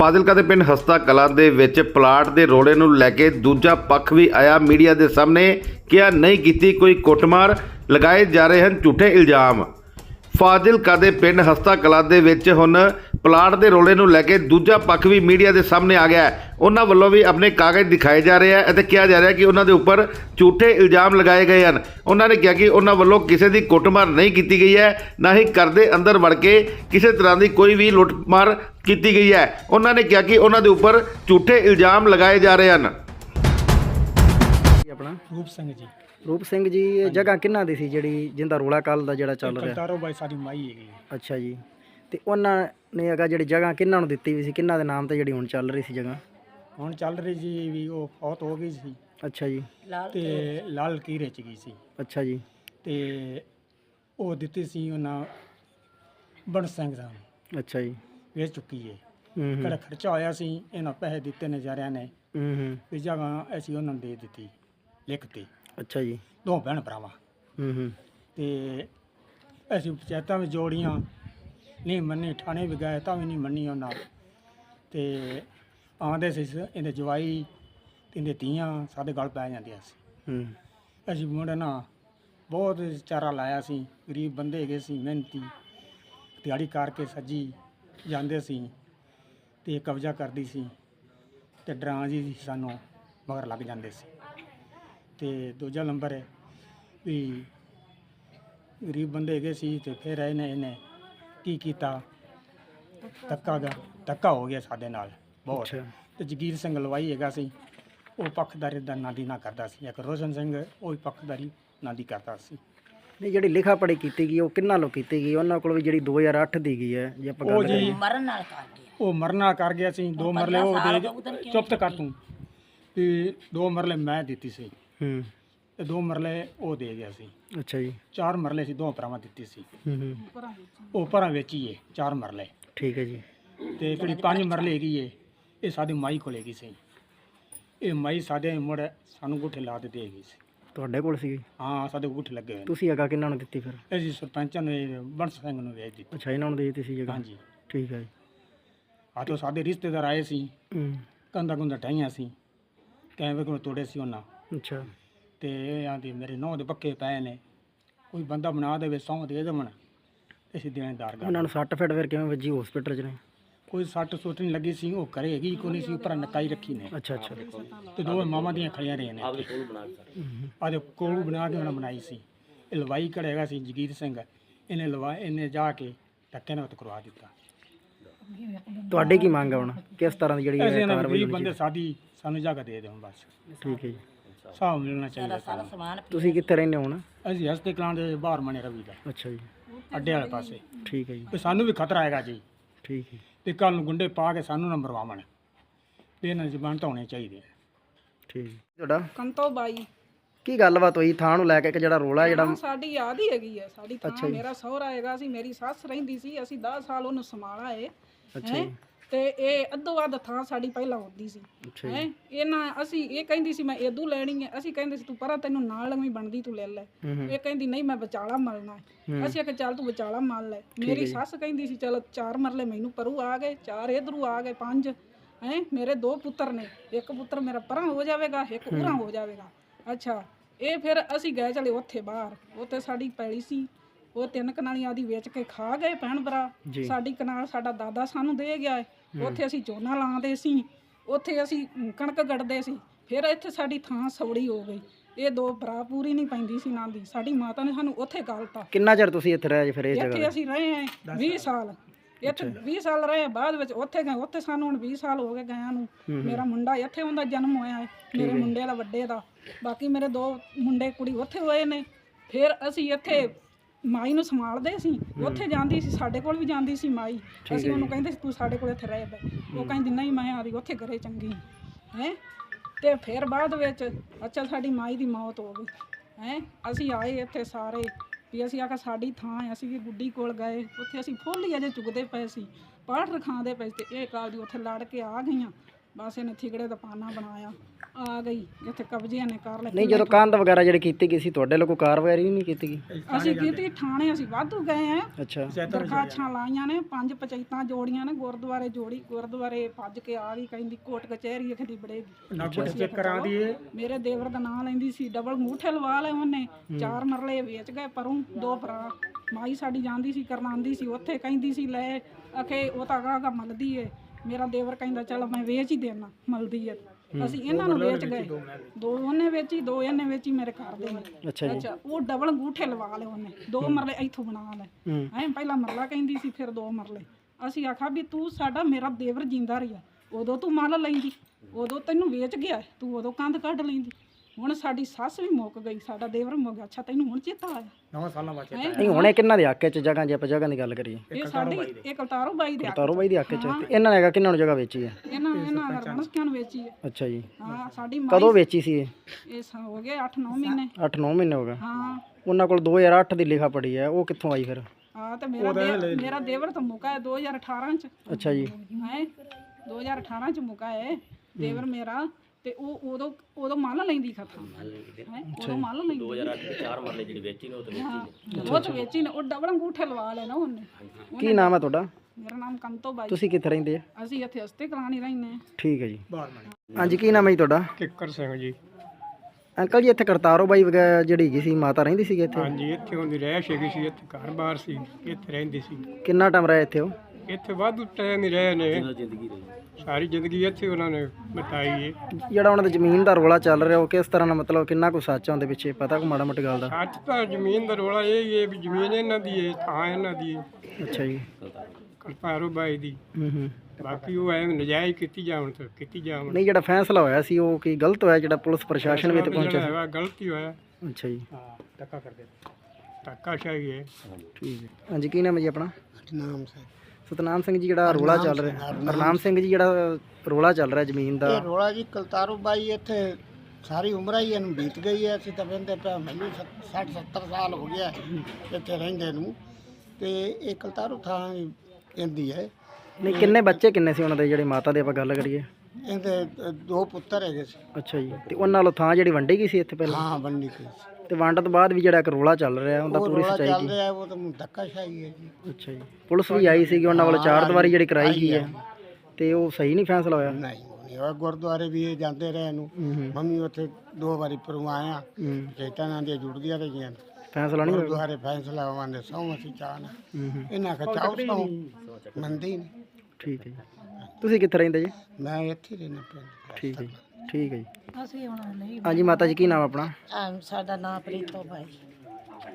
ਫਾਜ਼ਿਲਕਾ ਦੇ ਪਿੰਡ ਹਸਤਾ ਕਲਾਂ ਦੇ ਵਿੱਚ ਪਲਾਟ ਦੇ ਰੋੜੇ ਨੂੰ ਲੈ ਕੇ ਦੂਜਾ ਪੱਖ ਵੀ ਆਇਆ। ਮੀਡੀਆ ਦੇ ਸਾਹਮਣੇ ਕਿਹਾ, ਨਹੀਂ ਕੀਤੀ ਕੋਈ ਕੁੱਟਮਾਰ, ਲਗਾਏ ਜਾ ਰਹੇ ਹਨ ਝੂਠੇ ਇਲਜ਼ਾਮ। ਫਾਜ਼ਿਲਕਾ ਦੇ ਪਿੰਡ ਹਸਤਾ ਕਲਾਂ ਦੇ ਵਿੱਚ ਹੁਣ ਪਲਾਟ ਦੇ ਰੋਲੇ ਨੂੰ ਲੈ ਕੇ ਦੂਜਾ ਪੱਖ ਵੀ ਮੀਡੀਆ ਦੇ ਸਾਹਮਣੇ ਆ ਗਿਆ ਹੈ। ਉਹਨਾਂ ਵੱਲੋਂ ਵੀ ਆਪਣੇ ਕਾਗਜ਼ ਦਿਖਾਏ ਜਾ ਰਹੇ ਆ ਅਤੇ ਕਿਹਾ ਜਾ ਰਿਹਾ ਕਿ ਉਹਨਾਂ ਦੇ ਉੱਪਰ ਝੂਠੇ ਇਲਜ਼ਾਮ ਲਗਾਏ ਗਏ ਹਨ। ਉਹਨਾਂ ਨੇ ਕਿਹਾ ਕਿ ਉਹਨਾਂ ਵੱਲੋਂ ਕਿਸੇ ਦੀ ਕੁੱਟਮਾਰ ਨਹੀਂ ਕੀਤੀ ਗਈ ਹੈ ਨਾ ਹੀ ਘਰ ਦੇ ਅੰਦਰ ਵੜ ਕੇ ਕਿਸੇ ਤਰ੍ਹਾਂ ਦੀ ਕੋਈ ਵੀ ਲੁੱਟਮਾਰ ਕੀਤੀ ਗਈ ਹੈ। ਉਹਨਾਂ ਨੇ ਕਿਹਾ ਕਿ ਉਹਨਾਂ ਦੇ ਉੱਪਰ ਝੂਠੇ ਇਲਜ਼ਾਮ ਲਗਾਏ ਜਾ ਰਹੇ ਹਨ। ਆਪਣਾ। ਰੂਪ ਸਿੰਘ ਜੀ। ਰੂਪ ਸਿੰਘ ਜੀ ਇਹ ਜਗ੍ਹਾ ਕਿੰਨਾ ਦੀ ਸੀ ਜਿਹੜੀ ਜਿੰਦਾ ਰੋਲਾ ਕੱਲ ਦਾ ਜਿਹੜਾ ਚੱਲ ਰਿਹਾ? ਕੰਤਾਰੋ ਬਾਈ ਸਾਡੀ ਮਾਈ ਹੈਗੀ ਹੈ। ਅੱਛਾ ਜੀ। ਤੇ ਉਹਨਾਂ ਨੇ ਅਗਾ ਜਿਹੜੀ ਜਗ੍ਹਾ ਕਿੰਨਾਂ ਨੂੰ ਦਿੱਤੀ ਵੀ ਸੀ? ਕਿੰਨਾਂ ਦੇ ਨਾਮ ਤੇ ਜਿਹੜੀ ਹੁਣ ਚੱਲ ਰਹੀ ਸੀ ਜਗ੍ਹਾ? ਹੁਣ ਚੱਲ ਰਹੀ ਜੀ ਵੀ ਉਹ ਫੌਤ ਹੋ ਗਈ ਸੀ। ਅੱਛਾ ਜੀ। ਤੇ ਲਾਲ ਕੀਰੇ ਚ ਗਈ ਸੀ। ਅੱਛਾ ਜੀ। ਤੇ ਉਹ ਦਿੱਤੀ ਸੀ ਉਹਨਾਂ ਬਣ ਸਿੰਘ ਦਾ ਅੱਛਾ ਜੀ। ਵੇਚ ਚੁੱਕੀ ਹੈ ਹੂੰ। ਕਿਹੜਾ ਖਰਚਾ ਹੋਇਆ ਸੀ ਇਹਨਾਂ ਪੈਸੇ ਦਿੱਤੇ ਨੇ ਜਾਰਿਆਂ ਨੇ। ਹੂੰ ਹੂੰ। ਵੀ ਜਗ੍ਹਾ ਅਸੀਂ ਉਹਨਾਂ ਨੂੰ ਦੇ ਦਿੱਤੀ ਲਿਖਤੀ। ਅੱਛਾ ਜੀ। ਦੋ ਭੈਣ ਭਰਾਵਾਂ। ਹੂੰ ਹੂੰ। ਤੇ ਅਸੀਂ ਪੰਚਾਇਤਾਂ ਵਿੱਚ ਜੋੜੀਆਂ। ਨਹੀਂ ਮੰਨੀ ਥਾਣੇ ਵੀ ਗਏ ਤਾਂ ਵੀ ਨਹੀਂ ਮੰਨੀ ਉਹਨਾਂ। ਤੇ ਆਉਂਦੇ ਸੀ ਸ- ਇਹਦੇ ਜਵਾਈ ਤੇ ਇਹਦੇ ਧੀਆਂ ਸਾਡੇ ਗਲ ਪੈ ਜਾਂਦੀਆਂ ਸੀ ਹੂੰ। ਅਸੀਂ ਮੁੰਡੇ ਨਾ ਬਹੁਤ ਚਾਰਾ ਲਾਇਆ ਸੀ। ਗਰੀਬ ਬੰਦੇ ਹੈਗੇ ਸੀ ਮਿਹਨਤੀ। ਦਿਹਾੜੀ ਕਰਕੇ ਸੱਜੀ ਜਾਂਦੇ ਸੀ ਤੇ ਕਬਜ਼ਾ ਕਰਦੀ ਸੀ ਤੇ ਡਰਾਂ ਜੀ ਸਾਨੂੰ ਮਗਰ ਲੱਗ ਜਾਂਦੇ ਸੀ। ਤੇ ਦੂਜਾ ਨੰਬਰ ਹੈ ਵੀ ਗਰੀਬ ਬੰਦੇ ਹੈਗੇ ਸੀ ਤੇ ਫਿਰ ਇਹਨੇ ਇਹਨੇ ਕੀ ਕੀਤਾ? ਧੱਕਾ ਗਾ ਧੱਕਾ ਹੋ ਗਿਆ ਸਾਡੇ ਨਾਲ ਬਹੁਤ। ਅੱਛਾ। ਤੇ ਜਗੀਰ ਸਿੰਘ ਲਵਾਈ ਹੈਗਾ ਸੀ ਉਹ ਪੱਖਦਾਰੀ ਦਾ ਨਾਦੀ ਨਾ ਕਰਦਾ ਸੀ ਇੱਕ ਰੋਸ਼ਨ ਸਿੰਘ ਉਹ ਵੀ ਪੱਖਦਾਰੀ ਨਾਦੀ ਕਰਦਾ ਸੀ। ਨਹੀਂ ਜਿਹੜੀ ਲਿਖਾ ਪੜੀ ਕੀਤੀ ਗਈ ਉਹ ਕਿੰਨਾਂ ਲੋ ਕੀਤੀ ਗਈ? ਉਹਨਾਂ ਕੋਲ ਵੀ ਜਿਹੜੀ 2008 ਦੀ ਗਈ ਹੈ ਜੇ ਆਪਾਂ ਉਹ ਗੱਲ ਜੀ ਕਰੀਏ। ਮਰਨ ਨਾਲ ਕਰ ਗਿਆ ਉਹ ਮਰਨਾ ਕਰ ਗਿਆ ਸੀ ਦੋ ਮਰਲੇ ਉਹ ਦੇ ਚੁੱਪ ਤੇ ਕਰ ਤੂੰ। ਤੇ ਦੋ ਮਰਲੇ ਮੈਂ ਦਿੱਤੀ ਸੀ। ਹੂੰ। ਤੇ ਦੋ ਮਰਲੇ ਉਹ ਦੇ ਗਿਆ ਸੀ। ਅੱਛਾ ਜੀ। ਚਾਰ ਮਰਲੇ ਸੀ ਦੋ ਭਰਾਵਾਂ ਦਿੱਤੀ ਸੀ। ਹੂੰ ਹੂੰ। ਉਹ ਭਰਾਂ ਵੇਚੀਏ ਚਾਰ ਮਰਲੇ। ਠੀਕ ਹੈ ਜੀ। ਤੇ ਜਿਹੜੀ ਪੰਜ ਮਰਲੇ ਹੈਗੀ ਏ ਇਹ ਸਾਡੀ ਮਾਈ ਕੋਲ ਹੈਗੀ ਸੀ। ਇਹ ਮਾਈ ਸਾਡੇ ਮੁੜ ਸਾਨੂੰ ਗੁੱਠੇ ਲਾ ਦਿੱਤੇ ਹੈਗੀ ਸੀ। ਤੁਹਾਡੇ ਕੋਲ ਸੀ ਹਾਂ ਸਾਡੇ ਗੁੱਠੇ ਲੱਗੇ ਹੋਏ ਨੇ। ਤੁਸੀਂ ਅਗਾ ਕਿੰਨਾਂ ਨੂੰ ਦਿੱਤੀ ਫਿਰ? ਇਹ ਜੀ ਸਰਪੰਚਾਂ ਨੇ ਬੰਸ ਸਿੰਘ ਨੂੰ ਵੇਚ ਦਿੱਤੀ। ਅੱਛਾ ਇਹਨਾਂ ਨੂੰ ਦੇ ਦਿੱਤੀ ਸੀ ਜਗ੍ਹਾ? ਹਾਂਜੀ। ਠੀਕ ਹੈ ਜੀ। ਆ ਤੋਂ ਸਾਡੇ ਰਿਸ਼ਤੇਦਾਰ ਆਏ ਸੀ। ਹੂੰ। ਕੰਦਾ ਕੁੰਦਾ ਟਾਈਆਂ ਸੀ। ਕੈਮਰੇ ਕੋਲ ਤੋੜੇ ਸੀ ਉਹਨਾਂ। ਅੱਛਾ। ਤੇ ਇਹ ਆਂਦੀ ਮੇਰੇ ਨੌ ਦੇ ਪੱਕੇ ਪਏ ਨੇ। ਕੋਈ ਬੰਦਾ ਬਣਾ ਦੇਵੇ ਸੌਂ ਦੇ ਦੇਵਣ ਅਸੀਂ ਦੇਣਦਾਰ ਗਾ ਉਹਨਾਂ ਨੂੰ ਸੱਟ ਫੇਟ ਫਿਰ ਕਿਵੇਂ ਵੱਜੀ ਹਸਪੀਟਲ 'ਚ ਨੇ? ਕੋਈ ਸੱਟ ਸੁੱਟ ਨਹੀਂ ਲੱਗੀ ਸੀ ਉਹ ਘਰੇ ਹੈਗੀ ਕੋਈ ਨਹੀਂ ਸੀ ਉੱਪਰ ਨਕਾਈ ਰੱਖੀ ਨੇ। ਅੱਛਾ ਅੱਛਾ। ਤੇ ਦੋ ਮਾਮਾ ਦੀਆਂ ਖੜੀਆਂ ਰਹੀਆਂ ਨੇ ਆਦੇ ਕੋਲ ਬਣਾ ਕੇ ਉਹਨਾਂ ਬਣਾਈ ਸੀ। ਇਹ ਲਵਾਈ ਕੜੇਗਾ ਸੀ ਜਗੀਰ ਸਿੰਘ। ਇਹਨੇ ਲਵਾ ਇਹਨੇ ਜਾ ਕੇ ਧੱਕੇ ਨਾਲ ਕਰਵਾ ਦਿੱਤਾ। ਤੁਹਾਡੀ ਕੀ ਮੰਗ ਹੁਣ? ਕਿਸ ਤਰ੍ਹਾਂ ਦੀ ਜਿਹੜੀ ਕਾਰਵਾਈ ਬੰਦੇ ਸਾਡੀ ਸਾਨੂੰ ਜਗ੍ਹਾ ਦੇ ਦੇਣ ਬਸ? ਠੀਕ ਹੈ ਜੀ। ਸਾਹ ਮਿਲਣਾ ਚਾਹੀਦਾ ਸਾਨੂੰ ਸਮਾਨ ਤੁਸੀਂ ਕਿੱਥੇ ਰਹਿੰਦੇ ਹੋ ਹੁਣ? ਅਸੀਂ ਹਸਤੇ ਕਲਾਂ ਦੇ ਬਾਹਰ ਮਣੇ ਰਵੀ ਦਾ। ਅੱਛਾ ਜੀ। ਅੱਡੇ ਵਾਲੇ ਪਾਸੇ। ਠੀਕ ਹੈ ਜੀ। ਤੇ ਸਾਨੂੰ ਵੀ ਖਤਰਾ ਹੈਗਾ ਜੀ। ਠੀਕ ਹੈ। ਤੇ ਕੱਲ ਨੂੰ ਗੁੰਡੇ ਪਾ ਕੇ ਸਾਨੂੰ ਨਾ। ਮਰਵਾਵਣ ਤੇ ਇਹਨਾਂ ਦੀ ਜ਼ਬਾਨ ਤਾਂ ਹੋਣੀ ਚਾਹੀਦੀ ਠੀਕ ਹੈ। ਤੁਹਾਡਾ? ਕੰਤੋ ਬਾਈ। ਕੀ ਗੱਲਬਾਤ ਹੋਈ? ਥਾਂ ਨੂੰ ਲੈ ਕੇ ਇੱਕ ਜਿਹੜਾ ਰੋਲਾ ਜਿਹੜਾ ਸਾਡੀ ਯਾਦ ਹੀ ਹੈਗੀ ਹੈ। ਸਾਡੀ ਅੱਛਾ ਥਾਂ ਜੀ। ਮੇਰਾ ਸਹੁਰਾ ਹੈਗਾ ਸੀ ਮੇਰੀ ਸੱਸ ਰਹਿੰਦੀ ਸੀ। ਅਸੀਂ 10 ਸਾਲ ਉਹਨੂੰ ਸੰਭਾਲਾ ਏ। ਅੱਛਾ? ਜੀ। ਤੇ ਇਹ ਅੱਧੋ ਅੱਧ ਥਾਂ ਸਾਡੀ ਪਹਿਲਾਂ ਹੁੰਦੀ ਸੀ। ਅੱਛਾ ਹੈ? ਜੀ ਇਹਨਾਂ ਅਸੀਂ ਇਹ ਕਹਿੰਦੀ ਸੀ ਮੈਂ ਇਦੂ ਲੈਣੀ ਹੈ। ਅਸੀਂ ਕਹਿੰਦੇ ਸੀ ਤੂੰ ਪਰਾਂ ਤੈਨੂੰ ਨਾਲ ਲੰਮੀ ਬਣਦੀ ਤੂੰ ਲੈ ਲੈ। ਹੂੰ ਹੂੰ। ਇਹ ਕਹਿੰਦੀ ਨਹੀਂ ਮੈਂ ਵਿਚਾਲਾ ਮਲਣਾ ਹੂੰ। ਅਸੀਂ ਆਖਿਆ ਚੱਲ ਤੂੰ ਵਿਚਾਲਾ ਮਲ ਲੈ। ਮੇਰੀ ਸੱਸ ਕਹਿੰਦੀ ਸੀ ਚਲ ਚਾਰ ਮਰਲੇ ਮੈਨੂੰ ਪਰੂ ਆ ਗਏ ਚਾਰ ਇਧਰੂ ਆ ਗਏ ਪੰਜ। ਹੈ? ਮੇਰੇ ਦੋ ਪੁੱਤਰ ਨੇ। ਇੱਕ ਪੁੱਤਰ ਮੇਰਾ ਪਰਾਂ ਹੋ ਜਾਵੇਗਾ ਇੱਕ ਉਰਾਂ ਹੋ ਜਾਵੇਗਾ। ਅੱਛਾ ਇਹ ਫਿਰ ਅਸੀਂ ਗਏ ਚਲੇ ਉੱਥੇ ਬਾਹਰ। ਉੱਥੇ ਸਾਡੀ ਪੈਲੀ ਸੀ। ਉਹ ਤਿੰਨ ਕਨਾਲੀਆਂ ਦੀ ਵੇਚ ਕੇ ਖਾ ਗਏ ਭੈਣ ਭਰਾ। ਜੀ। ਸਾਡੀ ਕਨਾਲ ਸਾਡਾ ਦਾਦਾ ਸਾਨੂੰ ਦੇ ਗਿਆ ਹੈ ਉੱਥੇ ਅਸੀਂ ਝੋਨਾ ਲਾਉਂਦੇ ਸੀ ਉੱਥੇ ਅਸੀਂ ਕਣਕ ਗੱਡਦੇ ਸੀ ਫਿਰ ਇੱਥੇ ਸਾਡੀ ਥਾਂ ਸੌੜੀ ਹੋ ਗਈ। ਇਹ ਦੋ ਭਰਾ ਪੂਰੀ ਨਹੀਂ ਪੈਂਦੀ ਸੀ ਨਾਂ ਦੀ ਸਾਡੀ ਮਾਤਾ ਨੇ ਸਾਨੂੰ ਉੱਥੇ ਗਾਲਤਾ। ਕਿੰਨਾ ਚਿਰ ਤੁਸੀਂ ਇੱਥੇ ਰਹੇ ਜੀ ਫਿਰ ਇਹ ਇੱਥੇ ਜਗ੍ਹਾ ਅਸੀਂ ਰਹੇ ਹਾਂ 20 ਸਾਲ। ਇੱਥੇ 20 ਸਾਲ ਰਹੇ ਬਾਅਦ ਵਿੱਚ ਉੱਥੇ ਗਏ ਉੱਥੇ ਸਾਨੂੰ ਹੁਣ 20 ਸਾਲ ਹੋ ਗਏ ਗਿਆਂ ਨੂੰ। ਮੇਰਾ ਮੁੰਡਾ ਇੱਥੇ ਹੁੰਦਾ ਜਨਮ ਹੋਇਆ ਹੈ ਮੇਰੇ ਮੁੰਡੇ ਦਾ ਵੱਡੇ ਦਾ। ਬਾਕੀ ਮੇਰੇ ਦੋ ਮੁੰਡੇ ਕੁੜੀ ਉੱਥੇ ਹੋਏ ਨੇ। ਫਿਰ ਅਸੀਂ ਇੱਥੇ ਮਾਈ ਨੂੰ ਸੰਭਾਲਦੇ ਸੀ ਉੱਥੇ ਜਾਂਦੀ ਸੀ ਸਾਡੇ ਕੋਲ ਵੀ ਜਾਂਦੀ ਸੀ ਮਾਈ। ਅਸੀਂ ਉਹਨੂੰ ਕਹਿੰਦੇ ਸੀ ਤੂੰ ਸਾਡੇ ਕੋਲ ਇੱਥੇ ਰਹਿ ਬੈ ਉਹ ਕਹਿੰਦੀ ਨਹੀਂ ਮੈਂ ਆਦੀ ਉੱਥੇ ਘਰੇ ਚੰਗੀ ਹੈ? ਤੇ ਫਿਰ ਬਾਅਦ ਵਿੱਚ ਅੱਛਾ ਸਾਡੀ ਮਾਈ ਦੀ ਮੌਤ ਹੋ ਗਈ। ਹੈ? ਅਸੀਂ ਆਏ ਇੱਥੇ ਸਾਰੇ ਵੀ ਅਸੀਂ ਆਖਿਆ ਸਾਡੀ ਥਾਂ ਹੈ ਅਸੀਂ ਵੀ ਗੁੱਡੀ ਕੋਲ ਗਏ। ਉੱਥੇ ਅਸੀਂ ਫੁੱਲ ਹੀ ਅਜੇ ਚੁਗਦੇ ਪਏ ਸੀ ਪਾਠ ਰਖਾਉਂਦੇ ਪਏ ਤੇ ਇਹ ਕਾਲ ਦੀ ਉੱਥੇ ਲੜ ਕੇ ਆ ਗਈਆਂ। ਬਸ ਇਹਨੇ ਥਿਗੜੇ ਦਾ ਪਾਨਾ ਬਣਾਇਆ। ਆ ਗਈ ਇੱਥੇ ਕਬਜ਼ੇ ਨੇ ਕਰ ਲਏ ਨਹੀਂ ਜਦੋਂ ਕੰਧ ਵਗੈਰਾ ਜਿਹੜੀ ਕੀਤੀ ਗਈ ਸੀ ਤੁਹਾਡੇ ਲੋਕੋ ਕਾਰਵਾਈ ਨਹੀਂ ਕੀਤੀ ਗਈ? ਅਸੀਂ ਕੀਤੀ ਥਾਣੇ ਅਸੀਂ ਵਾਧੂ ਗਏ ਆ। ਅੱਛਾ। ਦਰਖਾਸਤਾਂ ਲਾਈਆਂ ਨੇ ਪੰਜ ਪੰਚਾਇਤਾਂ ਜੋੜੀਆਂ ਨੇ ਗੁਰਦੁਆਰੇ ਜੋੜੀ ਗੁਰਦੁਆਰੇ ਭੱਜ ਕੇ ਆ ਗਈ ਕਹਿੰਦੀ ਕੋਰਟ ਕਚਹਿਰੀ ਅਖਦੀ ਬੜੇਗੀ। ਨਾਗੋ ਚੈੱਕ ਕਰਾ ਦਈਏ। ਮੇਰੇ ਦੇਵਰ ਦਾ ਨਾਂ ਲੈਂਦੀ ਸੀ ਡਬਲ ਅੰਗੂਠੇ ਲਵਾ ਲਏ ਉਹਨੇ ਚਾਰ ਮਰਲੇ ਵੇਚ ਗਏ ਪਰੋਂ ਦੋ ਭਰਾ। ਮਾਈ ਸਾਡੀ ਜਾਂਦੀ ਸੀ ਕਰਨਾਂਦੀ ਸੀ ਉੱਥੇ ਕਹਿੰਦੀ ਸੀ ਲੈ ਅਖੇ ਉਹ ਤਾਂ ਗਾਗਾ ਮਲਦੀ ਏ। ਮੇਰਾ ਦੇਵਰ ਕਹਿੰਦਾ ਚਲ ਮੈਂ ਵੇਚ ਹੀ ਦੇਣਾ ਮਲਦੀ ਏ ਅਸੀਂ ਇਹਨਾਂ ਨੂੰ ਵੇਚ ਗਏ। ਦੋ ਉਹਨੇ ਵੇਚੀ ਦੋ ਇਹਨੇ ਵੇਚੀ ਮੇਰੇ ਘਰ ਦੇ ਨੇ। ਅੱਛਾ ਜੀ। ਅੱਛਾ ਉਹ ਡਬਲ ਅੰਗੂਠੇ ਲਵਾ ਲਏ ਉਹਨੇ। ਦੋ ਮਰਲੇ ਇੱਥੋਂ ਬਣਾ ਲਏ। ਹੂੰ। ਐਂ ਪਹਿਲਾਂ ਮਰਲਾ ਕਹਿੰਦੀ ਸੀ ਫਿਰ ਦੋ ਮਰਲੇ। ਅਸੀਂ ਆਖਾ ਵੀ ਤੂੰ ਸਾਡਾ ਮੇਰਾ ਦੇਵਰ ਜਿੰਦਾ ਰਿਹਾ। ਉਦੋਂ ਤੂੰ ਮਲ ਲੈਂਦੀ। ਉਦੋਂ ਤੈਨੂੰ ਵੇਚ ਗਿਆ। ਤੂੰ ਉਦੋਂ ਕੰਧ ਕੱਢ ਲੈਂਦੀ। ਹੁਣ ਸਾਡੀ ਸੱਸ ਵੀ ਮੁੱਕ ਗਈ ਸਾਡਾ ਦੇਵਰ ਮੁੱਕ ਗਿਆ। ਅੱਛਾ ਤੈਨੂੰ ਹੁਣ ਚੇਤਾ ਆਇਆ? ਨਵਾਂ ਸਾਲਾਂ ਬਾਅਦ ਹੈਂ? ਨਹੀਂ ਹੁਣੇ ਕਿੰਨਾ ਦੇ ਹੱਕ ਚ ਜਗ੍ਹਾ ਜੇ ਆਪਾਂ ਜਗ੍ਹਾ ਦੀ ਗੱਲ ਕਰੀਏ? ਇਹ ਸਾਡੀ ਇਹ ਕਲਤਾਰੋ ਬਾਈ ਦੇ ਹੱਕ। ਤਾਰੋ ਬਾਈ ਦੀ ਹੱਕ ਚ। ਤੇ ਇਹਨਾਂ ਨੇ ਹੈਗਾ ਕਿੰਨਾਂ ਨੂੰ ਜਗ੍ਹਾ ਵੇਚੀ ਹੈ ਇਹਨਾਂ ਇਹਨਾਂ ਹਰਬੰਸ ਕਿਉਂ ਵੇਚੀ ਹੈ ਅੱਛਾ ਜੀ। ਹਾਂ ਸਾਡੀ ਮਾਂ ਕਦੋਂ ਵੇਚੀ ਸੀ ਇਹ? ਇਹ ਸ- ਹੋ ਗਏ 8-9 ਮਹੀਨੇ। 8-9 ਮਹੀਨੇ ਹੋ ਗਏ। ਹਾਂ। ਉਹਨਾਂ ਕੋਲ 2008 ਦੀ ਲਿਖਾ ਪੜੀ ਹੈ ਉਹ ਕਿੱਥੋਂ ਆਈ ਫਿਰ? ਆ ਤੇ ਮੇਰਾ ਦੇ- ਮੇਰਾ ਦੇਵਰ ਤਾਂ ਮੁਕਾ ਹੈ 2018 ਚ। ਅੱਛਾ ਜੀ। ਹੈ? 2018 ਚ ਮੁਕਾ ਹੈ। ਦੇਵਰ ਮੇਰਾ। ਤੇ ਉਹ ਉਦੋਂ ਉਦੋਂ ਮੰਨ ਲੈਂਦੀ ਖਤਮ ਹੈ? ਉਦੋਂ ਮੰਨ ਲੈਂਦੀ। 2008 ਦੇ ਚਾਰ ਮਰਲੇ ਜਿਹੜੀ ਵੇਚੀ ਨੇ ਉਹ ਤੇ ਵੇਚੀ ਉਹ ਤੇ ਵੇਚੀ ਨੇ। ਉਹ ਡਬਲ ਅੰਗੂਠੇ ਲਵਾ ਲੈ ਨਾ ਉਹਨੇ ਕੀ ਨਾਮ ਹੈ ਤੁਹਾਡਾ? ਮੇਰਾ ਨਾਮ ਕੰਤੋ ਬਾਈ। ਤੁਸੀਂ ਕਿੱਥੇ ਰਹਿੰਦੇ ਆ? ਅਸੀਂ ਇੱਥੇ ਹਸਤੇ ਕਲਾਣੀ ਰਹਿੰਦੇ ਠੀਕ ਹੈ ਜੀ। ਹਾਂਜੀ ਕੀ ਨਾਮ ਹੈ ਜੀ ਤੁਹਾਡਾ? ਕਿੱਕਰ ਸਿੰਘ ਜੀ। ਅੰਕਲ ਜੀ ਇੱਥੇ ਕਰਤਾਰੋ ਬਾਈ ਵਗੈਰਾ ਜਿਹੜੀ ਹੈਗੀ ਸੀ ਮਾਤਾ ਰਹਿੰਦੀ ਸੀਗੀ ਇੱਥੇ? ਹਾਂਜੀ ਇੱਥੇ ਉਹਦੀ ਰਹਿਸ਼ ਹੈਗੀ ਸੀ ਇੱਥੇ ਘਰ-ਬਾਰ ਸੀ ਇੱਥੇ ਰਹਿੰਦੀ ਸੀ। ਕਿੰਨਾ ਟਾਈਮ ਰਿਹਾ ਇੱਥੇ ਉਹ? ਇੱਥੇ ਵਾਧੂ ਟਾਈਮ ਹੀ ਰਹੇ ਨੇ। ਸਾਰੀ ਜ਼ਿੰਦਗੀ ਇੱਥੇ ਉਹਨਾਂ ਨੇ ਬਿਤਾਈ ਹੈ ਜਿਹੜਾ ਉਹਨਾਂ ਦੀ ਜ਼ਮੀਨ ਦਾ ਰੋਲਾ ਚੱਲ ਰਿਹਾ ਉਹ ਕਿਸ ਤਰ੍ਹਾਂ ਦਾ ਮਤਲਬ ਕਿੰਨਾ ਕੁ ਸੱਚ ਆ ਉਹਦੇ ਪਿੱਛੇ? ਪਤਾ ਕੋ ਮਾੜਾ ਮੋਟੀ ਗੱਲ ਦਾ? ਸੱਚ ਤਾਂ ਜ਼ਮੀਨ ਦਾ ਰੋਲਾ ਇਹ ਹੀ ਹੈ ਵੀ ਜ਼ਮੀਨ ਇਹਨਾਂ ਦੀ ਹੈ ਥਾਂ ਇਹਨਾਂ ਦੀ ਹੈ ਅੱਛਾ ਜੀ। ਕਲਪਾਰੋ ਬਾਈ ਦੀ। ਹੂੰ ਹੂੰ। ਬਾਕੀ ਉਹ ਐ ਨਜਾਇਜ਼ ਕੀਤੀ ਜਾਵਣ ਤਾਂ ਕੀਤੀ ਜਾਵਣ। ਨਹੀਂ ਜਿਹੜਾ ਫੈਸਲਾ ਹੋਇਆ ਸੀ ਉਹ ਕੀ ਗਲਤ ਹੋਇਆ ਜਿਹੜਾ ਪੁਲਿਸ ਪ੍ਰਸ਼ਾਸਨ ਵੀ ਜਿਹੜਾ ਪਹੁੰਚਿਆ ਹੈਗਾ ਗਲਤੀ ਹੋਇਆ। ਅੱਛਾ ਜੀ। ਹਾਂ ਧੱਕਾ ਕਰਦੇ। ਧੱਕਾ ਸ਼ਾਹੀ ਹੈ ਠੀਕ ਹੈ। ਹਾਂਜੀ ਕੀ ਨਾਮ ਹੈ ਜੀ ਆਪਣਾ? ਨਾਮ ਸੇ ਸਤਨਾਮ ਸਿੰਘ ਜੀ ਜਿਹੜਾ ਰੋਲਾ ਚੱਲ ਰਿਹਾ ਹਰਨਾਮ। ਸਿੰਘ ਜੀ ਜਿਹੜਾ ਰੋਲਾ ਚੱਲ ਰਿਹਾ ਜ਼ਮੀਨ ਦਾ। ਰੋਲਾ ਜੀ ਕਲਤਾਰੂ ਬਾਈ ਇੱਥੇ ਸਾਰੀ ਉਮਰ ਹੀ ਇਹਨੂੰ ਬੀਤ ਗਈ ਹੈ। ਅਸੀਂ ਤਾਂ ਕਹਿੰਦੇ ਪਿਆ ਮੈਨੂੰ 60 70 ਸਾਲ ਹੋ ਗਿਆ ਇੱਥੇ ਰਹਿੰਦੇ ਨੂੰ। ਤੇ ਇਹ ਕਲਤਾਰੂ ਥਾਂ ਕਹਿੰਦੀ ਹੈ। ਨਹੀਂ ਕਿੰਨੇ ਬੱਚੇ ਕਿੰਨੇ ਸੀ ਉਹਨਾਂ ਦੇ ਜਿਹੜੇ ਮਾਤਾ ਦੇ ਆਪਾਂ ਗੱਲ ਕਰੀਏ? ਇਹਦੇ ਦੋ ਪੁੱਤਰ ਹੈਗੇ ਸੀ। ਅੱਛਾ ਜੀ ਤੇ ਉਹਨਾਂ ਵੱਲੋਂ ਥਾਂ ਜਿਹੜੀ ਵੰਡੀ ਗਈ ਸੀ ਇੱਥੇ ਪਹਿਲਾਂ? ਹਾਂ ਬੰਨੀ ਗਈ ਸੀ। ਤੇ ਵੰਡ ਤੋਂ ਬਾਅਦ ਵੀ ਜਿਹੜਾ ਇੱਕ ਰੋਲਾ ਚੱਲ ਰਿਹਾ ਉਹਦਾ ਉਹ ਪੂਰੀ ਰੋਲਾ ਸੱਚਾਈ ਚੱਲ ਕੀ? ਰਿਹਾ ਹੈ, ਉਹ ਤਾਂ ਧੱਕਾ ਸ਼ਾਹੀ ਹੈ ਜੀ। ਅੱਛਾ ਜੀ। ਪੁਲਿਸ ਵੀ ਆਈ ਸੀਗੀ ਉਹਨਾਂ ਵੱਲੋਂ ਚਾਰ ਦੀਵਾਰੀ ਜਿਹੜੀ ਕਰਾਈ ਗਈ ਹੈ। ਤੇ ਉਹ ਸਹੀ ਨਹੀਂ ਫੈਸਲਾ ਹੋਇਆ? ਨਹੀਂ ਉਹ ਹੋਇਆ। ਗੁਰਦੁਆਰੇ ਵੀ ਇਹ ਜਾਂਦੇ ਰਹੇ ਨੂੰ। ਹੂੰ ਹੂੰ। ਮੰਮੀ ਉੱਥੇ ਦੋ ਵਾਰੀ ਪਰਵਾਇਆ ਹੂੰ। ਜੇਤਾਂ ਨਾਲ ਦੀਆਂ ਜੁੜਦੀਆਂ ਰਹੀਆਂ। ਫੈਸਲਾ ਨਹੀਂ ਹੋਇਆ? ਗੁਰਦੁਆਰੇ ਫੈਸਲਾ ਹੋਵਾਂਦੇ ਸੌ ਅਸੀਂ ਚਾਹਨਾ ਹੂੰ ਹੂੰ। ਇਹਨਾਂ ਕਾ ਚਾਉ ਸੌ ਮੰਦੀ ਨਹੀਂ। ਠੀਕ ਹੈ ਜੀ। ਤੁਸੀਂ ਕਿੱਥੇ ਰਹਿੰਦੇ ਜੀ? ਮੈਂ ਇੱਥੇ ਹੀ ਰਹਿਣਾ ਪਿੰਡ। ਠੀਕ ਹੈ ਜੀ। ਠੀਕ ਹੈ ਜੀ। ਅਸੀਂ ਹੁਣ ਨਹੀਂ। ਹਾਂਜੀ ਮਾਤਾ ਜੀ ਕੀ ਨਾਮ ਆਪਣਾ? ਸਾਡਾ ਨਾਮ ਪ੍ਰੀਤੋ ਭਾਈ।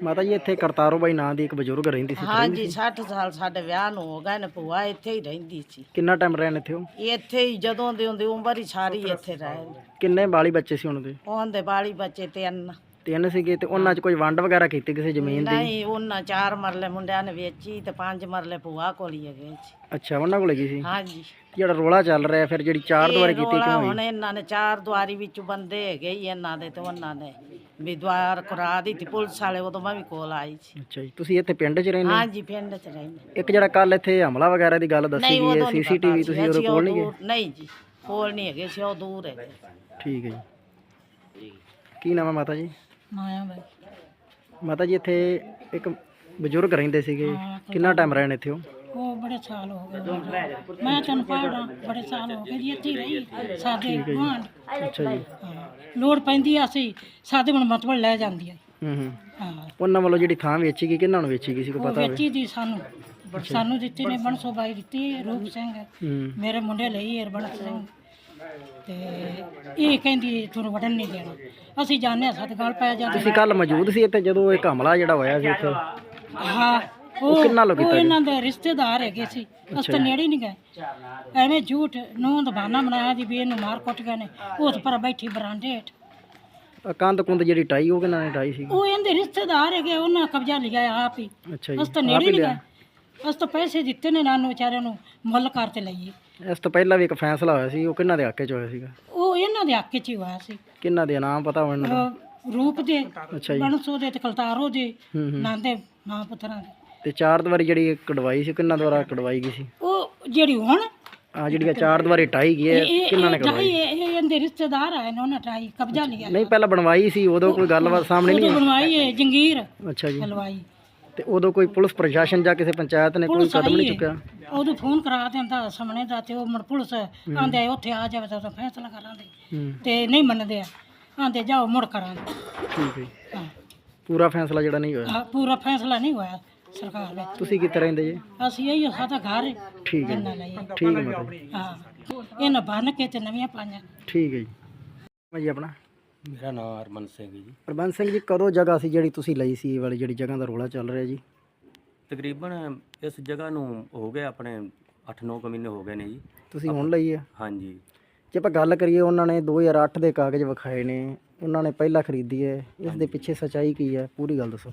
ਮਾਤਾ ਜੀ ਇੱਥੇ ਕਰਤਾਰੋ ਬਾਈ ਨਾਂ ਦੀ ਇੱਕ ਬਜ਼ੁਰਗ ਰਹਿੰਦੀ ਸੀ ਹਾਂਜੀ 60 ਸਾਲ ਸਾਡੇ ਵਿਆਹ ਨੂੰ ਹੋ ਗਏ ਨੇ ਭੂਆ ਇੱਥੇ ਹੀ ਰਹਿੰਦੀ ਸੀ। ਕਿੰਨਾ ਟਾਈਮ ਰਹਿਣ ਇੱਥੇ ਉਹ? ਇੱਥੇ ਹੀ ਜਦੋਂ ਦੇ ਹੁੰਦੇ ਉਮਰ ਹੀ ਸਾਰੀ ਇੱਥੇ ਰਹੇ ਨੇ। ਕਿੰਨੇ ਬਾਲੀ ਬੱਚੇ ਸੀ ਉਹਨਾਂ ਦੇ? ਉਹਦੇ ਬਾਲੀ ਬੱਚੇ ਤਿੰਨ। ਤਿੰਨ ਸੀਗੇ ਤੇ ਉਹਨਾਂ 'ਚ ਕੋਈ ਵੰਡ ਵਗੈਰਾ ਕੀਤੀ ਕਿਸੇ ਜ਼ਮੀਨ ਦੀ? ਨਹੀਂ ਉਹਨਾਂ ਚਾਰ ਮਰਲੇ ਮੁੰਡਿਆਂ ਨੇ ਵੇਚੀ ਤੇ ਪੰਜ ਮਰਲੇ ਭੂਆ ਕੋਲ ਹੀ ਹੈਗੇ ਸੀ ਅੱਛਾ ਉਹਨਾਂ ਕੋਲ ਹੈਗੀ ਸੀ? ਹਾਂਜੀ। ਜਿਹੜਾ ਰੋਲਾ ਚੱਲ ਰਿਹਾ ਫਿਰ ਜਿਹੜੀ ਚਾਰ ਇਹ ਕੀਤੀ ਰੌਲਾ ਕਿਉਂ ਹੁਣ ਇਹਨਾਂ ਨੇ ਚਾਰ ਦੁਆਰੀ ਵਿੱਚ ਬੰਦੇ ਹੈਗੇ ਹੀ ਇਹਨਾਂ ਦੇ ਤੇ ਉਹਨਾਂ ਨੇ। ਵੀ ਦੁਆਰ ਕਰਾ ਦਿੱਤੀ ਪੁਲਿਸ ਵਾਲੇ ਉਦੋਂ ਮੈਂ ਵੀ ਕੋਲ ਆਈ ਸੀ। ਅੱਛਾ ਜੀ ਤੁਸੀਂ ਇੱਥੇ ਪਿੰਡ 'ਚ ਰਹਿੰਦੇ ਹੋ? ਹਾਂਜੀ ਪਿੰਡ ਚ ਰਹਿੰਦੇ ਇੱਕ ਜਿਹੜਾ ਕੱਲ ਇੱਥੇ ਹਮਲਾ ਵਗੈਰਾ ਦੀ ਗੱਲ ਦੱਸੀ ਗਈ ਹੈ ਸੀਸੀਟੀਵੀ ਤੁਸੀਂ ਉਹਦੇ ਕੋਲ ਉਹ ਨਹੀਂ ਗਏ? ਨਹੀਂ ਜੀ ਕੋਲ ਨਹੀਂ ਹੈਗੇ ਸੀ ਉਹ ਦੂਰ ਹੈਗੇ। ਠੀਕ ਹੈ ਜੀ। ਕੀ ਨਾਮ ਹੈ ਮਾਤਾ ਜੀ? ਮਾਇਆ ਬਾਈ। ਮਾਤਾ ਜੀ ਇੱਥੇ ਇੱਕ ਬਜ਼ੁਰਗ ਰਹਿੰਦੇ ਸੀਗੇ। ਕਿੰਨਾ ਟਾਈਮ ਰਹਿਣ ਇੱਥੇ ਉਹ? ਉਹ ਬੜੇ ਸਾਲ ਹੋ ਗਏ। ਮੈਂ ਤੈਨੂੰ ਪੜਾਂ ਬੜੇ ਸਾਲ ਹੋ ਗਏ ਜੀ ਇੱਥੇ ਹੀ ਰਹੀ ਸਾਡੇ ਗੁਆਂਢ। ਅੱਛਾ ਜੀ। ਲੋੜ ਪੈਂਦੀ ਆ ਅਸੀਂ ਸਾਡੇ ਮਨ ਮਤਲਬ ਲੈ ਜਾਂਦੀ ਆ। ਹੂੰ ਹੂੰ। ਹਾਂ। ਉਹਨਾਂ ਵੱਲੋਂ ਜਿਹੜੀ ਥਾਂ ਵੇਚੀ ਗਈ ਕਿਹਨਾਂ ਨੂੰ ਵੇਚੀ ਗਈ ਸੀ ਕੋਈ ਪਤਾ ਹੋਵੇ? ਵੇਚੀ ਦੀ ਸਾਨੂੰ। ਸਾਨੂੰ ਦਿੱਤੀ ਨੇ ਬਨਸੋ ਬਾਈ ਦਿੱਤੀ ਰੂਪ ਸਿੰਘ। ਮੇਰੇ ਮੁੰਡੇ ਲਈ ਹਰਬਣ ਸਿੰਘ। ਤੇ ਇਹ ਕਹਿੰਦੀ ਤੁਹਾਨੂੰ ਵੜਨ ਨਹੀਂ ਦੇਣਾ। ਅਸੀਂ ਜਾਣਦੇ ਹਾਂ ਸਾਡੇ ਗੱਲ ਪੈ ਜਾਂਦੇ ਤੁਸੀਂ ਕੱਲ ਮੌਜੂਦ ਸੀ ਇੱਥੇ ਜਦੋਂ ਇਹ ਹਮਲਾ ਜਿਹੜਾ ਹੋਇਆ ਸੀ ਇੱਥੇ? ਹਾਂ ਉਹ ਕਿੰਨਾ ਲੋਕ ਉਹ ਇਹਨਾਂ ਦੇ ਰਿਸ਼ਤੇਦਾਰ ਹੈਗੇ ਸੀ। ਅਸੀਂ ਤਾਂ ਨੇੜੇ ਨਹੀਂ ਗਏ। ਐਵੇਂ ਝੂਠ ਨੂੰ ਦਾ ਬਹਾਨਾ ਬਣਾਇਆ ਦੀ ਵੀ ਇਹਨੂੰ ਮਾਰ ਕੁੱਟ ਗਏ ਨੇ। ਤਾਂ ਪਰ ਬੈਠੀ ਬਰਾਂਡੇ ਹੇਠ। ਕੰਧ ਕੁੰਦ ਜਿਹੜੀ ਟਾਈ ਉਹ ਕਿਹਨਾਂ ਨੇ ਟਾਈ ਸੀ? ਉਹ ਇਹਦੇ ਰਿਸ਼ਤੇਦਾਰ ਹੈਗੇ ਉਹਨਾਂ ਕਬਜ਼ਾ ਲਿਆ ਆਪ ਹੀ। ਅੱਛਾ ਜੀ। ਅਸੀਂ ਤਾਂ ਨੇੜੇ ਨਹੀਂ ਗਏ। ਅਸੀਂ ਤਾਂ ਪੈਸੇ ਦਿੱਤੇ ਨੇ ਨਾਨੂ ਵਿਚਾਰਿਆਂ ਨੂੰ ਮੁੱਲ ਕਰ ਤੇ ਲਈਏ। ਇਸ ਤੋਂ ਪਹਿਲਾਂ ਵੀ ਇੱਕ ਫੈਸਲਾ ਹੋਇਆ ਸੀ ਉਹ ਕਿਹਨਾਂ ਦੇ ਹੱਕ 'ਚ ਹੋਇਆ ਸੀਗਾ? ਉਹ ਇਹਨਾਂ ਦੇ ਹੱਕ 'ਚ ਹੀ ਹੋਇਆ ਸੀ। ਕਿਹਨਾਂ ਦੇ ਨਾਮ ਪਤਾ ਹੋਣ ਰੂਪ ਦੇ ਅੱਛਾ ਜੀ। ਬਣਸੋ ਦੇ ਤੇ ਕਲਤਾਰੋ ਦੇ ਨਾਂ ਦੇ ਮਾਂ ਪੁੱਤਰਾਂ ਦੇ। ਤੇ ਚਾਰ ਦੀਵਾਰੀ ਜਿਹੜੀ ਕਢਵਾਈ ਸੀ ਕਿੰਨਾਂ ਦੁਆਰਾ ਕਢਵਾਈ ਗਈ ਸੀ? ਉਹ ਜਿਹੜੀ ਹੁਣ? ਆ ਜਿਹੜੀਆਂ ਚਾਰ ਦੀਵਾਰੀ ਟਾਈ ਗਈ ਹੈ ਕਿੰਨਾਂ ਨੇ ਕਰਵਾਈ ਇਹ ਇਹ ਇਹਦੇ ਰਿਸ਼ਤੇਦਾਰ ਆਏ ਨੇ ਉਹਨਾਂ ਟਰਾਈ ਕਬਜ਼ਾ ਲਿਆ। ਨਹੀਂ ਪਹਿਲਾਂ ਬਣਵਾਈ ਸੀ ਉਦੋਂ ਕੋਈ ਗੱਲਬਾਤ ਸਾਹਮਣੇ ਨਹੀਂ ਬਣਵਾਈ ਹੈ ਜੰਗੀਰ ਆਈ? ਅੱਛਾ ਜੀ। ਹਲਵਾਈ। ਤੇ ਉਦੋਂ ਕੋਈ ਪੁਲਿਸ ਪ੍ਰਸ਼ਾਸਨ ਜਾਂ ਕਿਸੇ ਪੰਚਾਇਤ ਨੇ ਕੋਈ ਪੁਲਿਸ ਕਦਮ ਨਹੀਂ ਆਈ ਚੁੱਕਿਆ? ਉਦੋਂ ਫੋਨ ਕਰਾ ਦਿੰਦਾ ਸਾਹਮਣੇ ਦਾ ਤੇ ਉਹ ਮੁੜ ਪੁਲਿਸ ਆਂਦੇ ਉੱਥੇ ਆ ਜਾਵੇ ਤਾਂ ਉਦੋਂ ਫੈਸਲਾ ਕਰਾਂਦੇ ਹੂੰ। ਤੇ ਨਹੀਂ ਮੰਨਦੇ ਆ। ਆਂਦੇ ਜਾਓ ਮੁੜ ਕਰਾਂਗੇ। ਠੀਕ ਹੈ ਜੀ। ਹਾਂ। ਪੂਰਾ ਫੈਸਲਾ ਜਿਹੜਾ ਨਹੀਂ ਹੋਇਆ? ਆਹ, ਪੂਰਾ ਫੈਸਲਾ ਨਹੀਂ ਹੋਇਆ। ਸਰਕਾਰ ਵਿੱਚ। ਤੁਸੀਂ ਕਿੱਥੇ ਰਹਿੰਦੇ ਜੀ? ਅਸੀਂ ਇਹ ਸਾਡਾ ਘਰ ਹੈ। ਠੀਕ ਹੈ ਲਈ ਠੀਕ ਹੈ ਮਾਤਾ ਜੀ। ਹਾਂ। ਇਹਨਾਂ ਬੰਨ ਕੇ ਤੇ ਨਵੀਆਂ ਪਾਈਆਂ। ਠੀਕ ਹੈ ਜੀ। ਮੈਂ ਜੀ ਆਪਣਾ? ਮੇਰਾ ਨਾਮ ਅਰਮਨ ਸਿੰਘ ਜੀ। ਪ੍ਰਬੰਧ ਸਿੰਘ ਜੀ ਕਦੋਂ ਜਗ੍ਹਾ ਸੀ ਜਿਹੜੀ ਤੁਸੀਂ ਲਈ ਸੀ ਇਹ ਵਾਲੀ ਜਿਹੜੀ ਜਗ੍ਹਾ ਦਾ ਰੋਲਾ ਚੱਲ ਰਿਹਾ ਜੀ? ਤਕਰੀਬਨ ਇਸ ਜਗ੍ਹਾ ਨੂੰ ਹੋ ਗਏ ਆਪਣੇ 8-9 ਕੁ ਮਹੀਨੇ ਹੋ ਗਏ ਨੇ ਜੀ। ਤੁਸੀਂ ਹੁਣ ਲਈ ਹੈ ਹਾਂਜੀ। ਜੇ ਆਪਾਂ ਗੱਲ ਕਰੀਏ ਉਹਨਾਂ ਨੇ 2008 ਦੇ ਕਾਗਜ਼ ਵਿਖਾਏ ਨੇ। ਉਹਨਾਂ ਨੇ ਪਹਿਲਾਂ ਖਰੀਦੀ ਹੈ। ਇਸ ਦੇ ਪਿੱਛੇ ਸਚਾਈ ਕੀ ਹੈ? ਪੂਰੀ ਗੱਲ ਦੱਸੋ।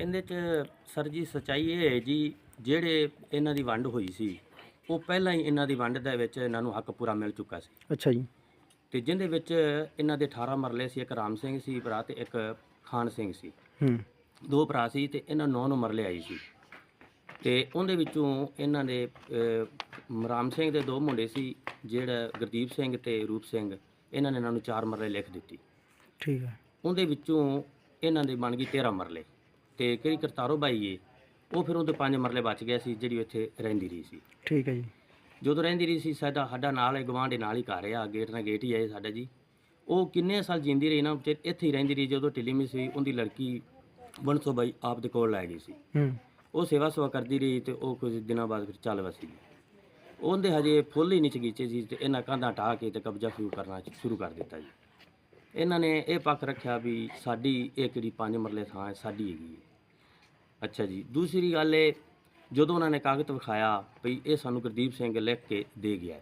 ਇਹਦੇ ਚ ਸਰ ਜੀ ਸਚਾਈ ਇਹ ਹੈ ਜੀ ਜਿਹੜੇ ਇਹਨਾਂ ਦੀ ਵੰਡ ਹੋਈ ਸੀ ਉਹ ਪਹਿਲਾਂ ਹੀ ਇਹਨਾਂ ਦੀ ਵੰਡ ਦੇ ਵਿੱਚ ਇਹਨਾਂ ਨੂੰ ਹੱਕ ਪੂਰਾ ਮਿਲ ਚੁੱਕਾ ਸੀ। ਅੱਛਾ ਜੀ। ਤੇ ਜਿਹਦੇ ਵਿੱਚ ਇਹਨਾਂ ਦੇ 18 ਮਰਲੇ ਸੀ ਇੱਕ ਰਾਮ ਸਿੰਘ ਸੀ ਭਰਾ ਤੇ ਇੱਕ ਖਾਨ ਸਿੰਘ ਸੀ। ਹੂੰ। ਦੋ ਭਰਾ ਸੀ ਤੇ ਇਹਨਾਂ ਨੌ ਨੂੰ ਮਰਲੇ ਆਈ ਸੀ। ਤੇ ਉਹਦੇ ਵਿੱਚੋਂ ਇਹਨਾਂ ਦੇ ਅਹ, ਰਾਮ ਸਿੰਘ ਦੇ ਦੋ ਮੁੰਡੇ ਸੀ ਜਿਹੜਾ ਗੁਰਦੀਪ ਸਿੰਘ ਤੇ ਰੂਪ ਸਿੰਘ ਇਹਨਾਂ ਨੇ ਇਹਨਾਂ ਨੂੰ ਚਾਰ ਮਰਲੇ ਲਿਖ ਦਿੱਤੀ। ਠੀਕ ਹੈ। ਉਹਦੇ ਵਿੱਚੋਂ ਇਹਨਾਂ ਦੇ ਬਣ ਗਈ 13 ਮਰਲੇ। ਤੇ ਕਿਹੜੀ ਕਰਤਾਰੋ ਬਾਈ ਏ ਉਹ ਫਿਰ ਉਹਦੇ ਪੰਜ ਮਰਲੇ ਬਚ ਗਿਆ ਸੀ ਜਿਹੜੀ ਇੱਥੇ ਰਹਿੰਦੀ ਰਹੀ ਸੀ। ਠੀਕ ਹੈ ਜੀ। ਜਦੋਂ ਰਹਿੰਦੀ ਰਹੀ ਸੀ ਸਾਡਾ ਸਾਡਾ ਨਾਲ ਹੀ ਗਵਾਂਢ ਦੇ ਨਾਲ ਹੀ ਘਰ ਆ ਗੇਟ ਨਾਲ ਗੇਟ ਹੀ ਆਏ ਸਾਡਾ ਜੀ। ਉਹ ਕਿੰਨੇ ਸਾਲ ਜਿੰਦੀ ਰਹੀ ਨਾ ਤੇ ਇੱਥੇ ਹੀ ਰਹਿੰਦੀ ਰਹੀ ਜਦੋਂ ਢਿੱਲੀ ਹੋਈ ਉਹਦੀ ਲੜਕੀ ਬੰਸੋ ਬਾਈ ਆਪ ਦੇ ਕੋਲ ਲੈ ਗਈ ਸੀ। ਹੂੰ। ਉਹ ਸੇਵਾ ਸੇਵਾ ਕਰਦੀ ਰਹੀ ਤੇ ਉਹ ਕੁਝ ਦਿਨਾਂ ਬਾਅਦ ਫਿਰ ਚੱਲ ਵਸੀ। ਉਹਦੇ ਹਜੇ ਫੁੱਲ ਹੀ ਨਹੀਂ ਚਗੀਚੇ ਸੀ ਤੇ ਇਹਨਾਂ ਕੰਧਾਂ ਢਾਹ ਕੇ ਤੇ ਕਬਜ਼ਾ ਸ਼ੁਰੂ ਕਰਨਾ ਸ਼ੁਰੂ ਕਰ ਦਿੱਤਾ ਜੀ। ਇਹਨਾਂ ਨੇ ਇਹ ਪੱਖ ਰੱਖਿਆ ਵੀ ਸਾਡੀ ਇਹ ਕਿਹੜੀ ਪੰਜ ਮਰਲੇ ਥਾਂ ਹੈ ਸਾਡੀ ਹੈਗੀ ਹੈ। ਅੱਛਾ ਜੀ। ਦੂਸਰੀ ਗੱਲ ਇਹ, ਜਦੋਂ ਉਹਨਾਂ ਨੇ ਕਾਗਜ਼ ਵਿਖਾਇਆ ਵੀ ਇਹ ਸਾਨੂੰ ਗੁਰਦੀਪ ਸਿੰਘ ਲਿਖ ਕੇ ਦੇ ਗਿਆ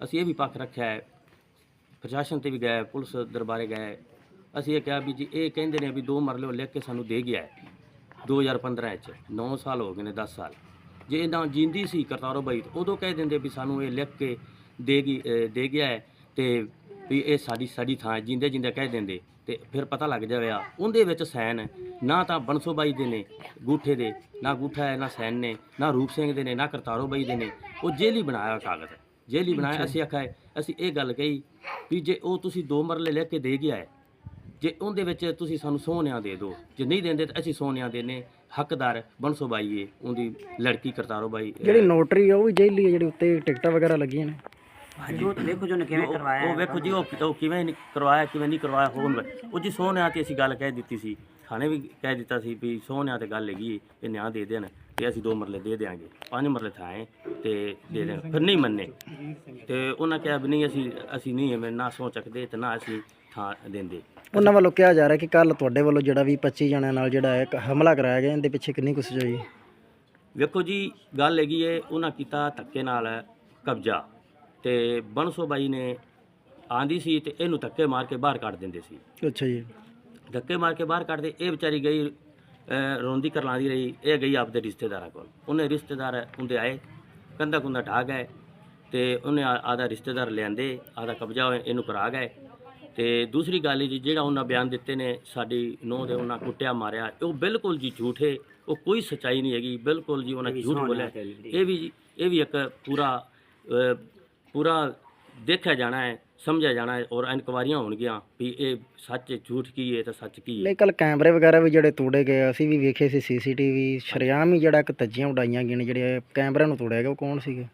ਅਸੀਂ ਇਹ ਵੀ ਪੱਖ ਰੱਖਿਆ ਹੈ, ਪ੍ਰਸ਼ਾਸਨ ਤੇ ਵੀ ਗਏ, ਪੁਲਿਸ ਦਰਬਾਰੇ ਗਏ, ਅਸੀਂ ਇਹ ਕਿਹਾ ਵੀ ਜੀ ਇਹ ਕਹਿੰਦੇ ਨੇ ਵੀ ਦੋ ਮਰਲੇ ਲਿਖ ਕੇ ਸਾਨੂੰ ਦੇ ਗਿਆ ਹੈ 2015 ਚ 9 ਸਾਲ ਹੋ ਗਏ ਨੇ 10 ਸਾਲ। ਜੇ ਇਹਨਾਂ ਜਿੰਦੀ ਸੀ ਕਰਤਾਰੋ ਬਾਈ ਤੇ ਉਦੋਂ ਕਹਿ ਦਿੰਦੇ ਵੀ ਸਾਨੂੰ ਇਹ ਲਿਖ ਕੇ ਦੇ ਗਈ ਦੇ ਗਿਆ ਹੈ ਤੇ ਵੀ ਇਹ ਸਾਡੀ ਸਾਡੀ ਥਾਂ ਜਿੰਦੇ ਜਿੰਦੇ ਕਹਿ ਦਿੰਦੇ। ਤੇ ਫਿਰ ਪਤਾ ਲੱਗ ਜਾਵੇਗਾ ਉਹਦੇ ਵਿੱਚ ਸੈਨ ਨਾ ਤਾਂ ਬਨਸੋ ਬਾਈ ਦੇ ਨੇ ਗੂਠੇ ਦੇ ਨਾ ਗੂਠਾ ਹੈ ਨਾ ਸੈਨ ਨੇ ਨਾ ਰੂਪ ਸਿੰਘ ਦੇ ਨੇ ਨਾ ਕਰਤਾਰੋ ਬਾਈ ਦੇ ਨੇ। ਉਹ ਜੇਲੀ ਬਣਾਇਆ ਕਾਗਜ਼। ਜੇਲੀ ਬਣਾਇਆ ਅਸੀਂ ਆਖਿਆ ਅਸੀਂ ਇਹ ਗੱਲ ਕਹੀ ਵੀ ਜੇ ਉਹ ਤੁਸੀਂ ਦੋ ਮਰਲੇ ਲਿਖ ਕੇ ਦੇ ਗਿਆ ਹੈ ਜੇ ਉਹਦੇ ਵਿੱਚ ਤੁਸੀਂ ਸਾਨੂੰ ਸੋਹਣਿਆਂ ਦੇ ਦਿਓ ਜੇ ਨਹੀਂ ਦਿੰਦੇ ਤਾਂ ਅਸੀਂ ਸੋਹਣਿਆਂ ਦੇ ਨੇ। ਹੱਕਦਾਰ ਬਨਸੋ ਬਾਈ ਏ ਉਹਦੀ ਲੜਕੀ ਕਰਤਾਰੋ ਬਾਈ ਜਿਹੜੀ ਨੋਟਰੀ ਆ ਉਹ ਵੀ ਜੇਲੀ ਹੈ ਜਿਹੜੀ ਉੱਤੇ ਟਿਕਟਾਂ ਵਗੈਰਾ ਲੱਗੀਆਂ ਨੇ। ਉਹ ਉਹ ਵੇਖੋ ਜੀ ਉਹ ਉਹ ਕਿਵੇਂ ਨਹੀਂ ਕਰਵਾਇਆ ਕਿਵੇਂ ਨਹੀਂ ਕਰਵਾਇਆ ਹੋਣ ਉਹ ਜੀ ਸੋਹਣਿਆਂ ਤੇ ਅਸੀਂ ਗੱਲ ਕਹਿ ਦਿੱਤੀ ਸੀ। ਥਾਣੇ ਵੀ ਕਹਿ ਦਿੱਤਾ ਸੀ ਵੀ ਸੋਹਣਿਆਂ ਤੇ ਗੱਲ ਹੈਗੀ ਏ, ਇਹ ਨਿਆਂ ਦੇ ਦੇਣ ਤੇ ਅਸੀਂ ਦੋ ਮਰਲੇ ਦੇ ਦੇਾਂਗੇ ਪੰਜ ਮਰਲੇ ਥਾਏ ਤੇ ਦੇ ਦੇਣ। ਫਿਰ ਨਹੀਂ ਮੰਨੇ। ਤੇ ਉਹਨਾਂ ਕਿਹਾ ਵੀ ਨਹੀਂ ਅਸੀਂ ਅਸੀਂ ਨਹੀਂ ਐਵੇਂ ਨਾ ਸੋਚ ਸਕਦੇ ਤੇ ਨਾ ਅਸੀਂ ਥਾਂ ਦਿੰਦੇ। ਉਹਨਾਂ ਵੱਲੋਂ ਕਿਹਾ ਜਾ ਰਿਹਾ ਕਿ ਕੱਲ ਤੁਹਾਡੇ ਵੱਲੋਂ ਜਿਹੜਾ ਵੀ 25 ਜਣਿਆਂ ਨਾਲ ਜਿਹੜਾ ਹੈ ਇੱਕ ਹਮਲਾ ਕਰਾਇਆ ਗਿਆ ਇਹਦੇ ਪਿੱਛੇ ਕਿੰਨੀ ਕੁ ਸਜਾਈ ਵੇਖੋ ਜੀ ਗੱਲ ਹੈਗੀ ਏ ਉਹਨਾਂ ਕੀਤਾ ਧੱਕੇ ਨਾਲ ਕਬਜ਼ਾ। ਤੇ ਬਨਸੋ ਬਾਈ ਨੇ ਆਂਦੀ ਸੀ ਤੇ ਇਹਨੂੰ ਧੱਕੇ ਮਾਰ ਕੇ ਬਾਹਰ ਕੱਢ ਦਿੰਦੇ ਸੀ। ਅੱਛਾ ਜੀ। ਧੱਕੇ ਮਾਰ ਕੇ ਬਾਹਰ ਕੱਢਦੇ ਇਹ ਵਿਚਾਰੀ ਗਈ ਅਹ, ਰੋਂਦੀ ਕਰਲਾਂਦੀ ਰਹੀ ਇਹ ਗਈ ਆਪਦੇ ਰਿਸ਼ਤੇਦਾਰਾਂ ਕੋਲ। ਉਹਨੇ ਰਿਸ਼ਤੇਦਾਰ ਉਹਦੇ ਆਏ ਕੰਧਾ ਕੁੰਦਾ ਢਾਹ ਗਏ ਤੇ ਉਹਨੇ ਆ- ਆਦਾ ਰਿਸ਼ਤੇਦਾਰ ਲਿਆਂਦੇ ਆਦਾ ਕਬਜ਼ਾ ਇਹਨੂੰ ਕਰਾ ਗਏ। ਤੇ ਦੂਸਰੀ ਗੱਲ ਜੀ ਜਿਹੜਾ ਉਹਨਾਂ ਬਿਆਨ ਦਿੱਤੇ ਨੇ ਸਾਡੀ ਨੂੰਹ ਦੇ ਉਹਨਾਂ ਕੁੱਟਿਆ ਮਾਰਿਆ ਉਹ ਬਿਲਕੁਲ ਜੀ ਝੂਠੇ ਉਹ ਕੋਈ ਸਚਾਈ ਨਹੀਂ ਹੈਗੀ ਬਿਲਕੁਲ ਜੀ ਉਹਨਾਂ ਝੂਠ ਬੋਲਿਆ। ਇਹ ਵੀ ਜੀ- ਇਹ ਵੀ ਇੱਕ ਪੂਰਾ ਅਹ, ਪੂਰਾ ਦੇਖਿਆ ਜਾਣਾ ਹੈ ਸਮਝਿਆ ਜਾਣਾ ਹੈ ਔਰ ਇਨਕੁਆਰੀਆਂ ਹੋਣਗੀਆਂ ਵੀ ਇਹ ਸੱਚ ਝੂਠ ਕੀ ਹੈ ਤੇ ਸੱਚ ਕੀ ਹੈ। ਨਹੀਂ ਕੱਲ ਕੈਮਰੇ ਵਗੈਰਾ ਵੀ ਜਿਹੜੇ ਤੋੜੇ ਗਏ ਅਸੀਂ ਵੀ ਵੇਖੇ ਸੀ ਸੀਸੀਟੀਵੀ ਸ਼ਰੇਆਮ ਹੀ ਜਿਹੜਾ ਇੱਕ ਤੱਜੀਆਂ ਉਡਾਈਆਂ ਗਈਆਂ ਨੇ ਜਿਹੜੇ ਕੈਮਰਿਆਂ ਨੂੰ ਤੋੜਿਆ ਗਿਆ ਉਹ ਕੌਣ ਸੀਗੇ?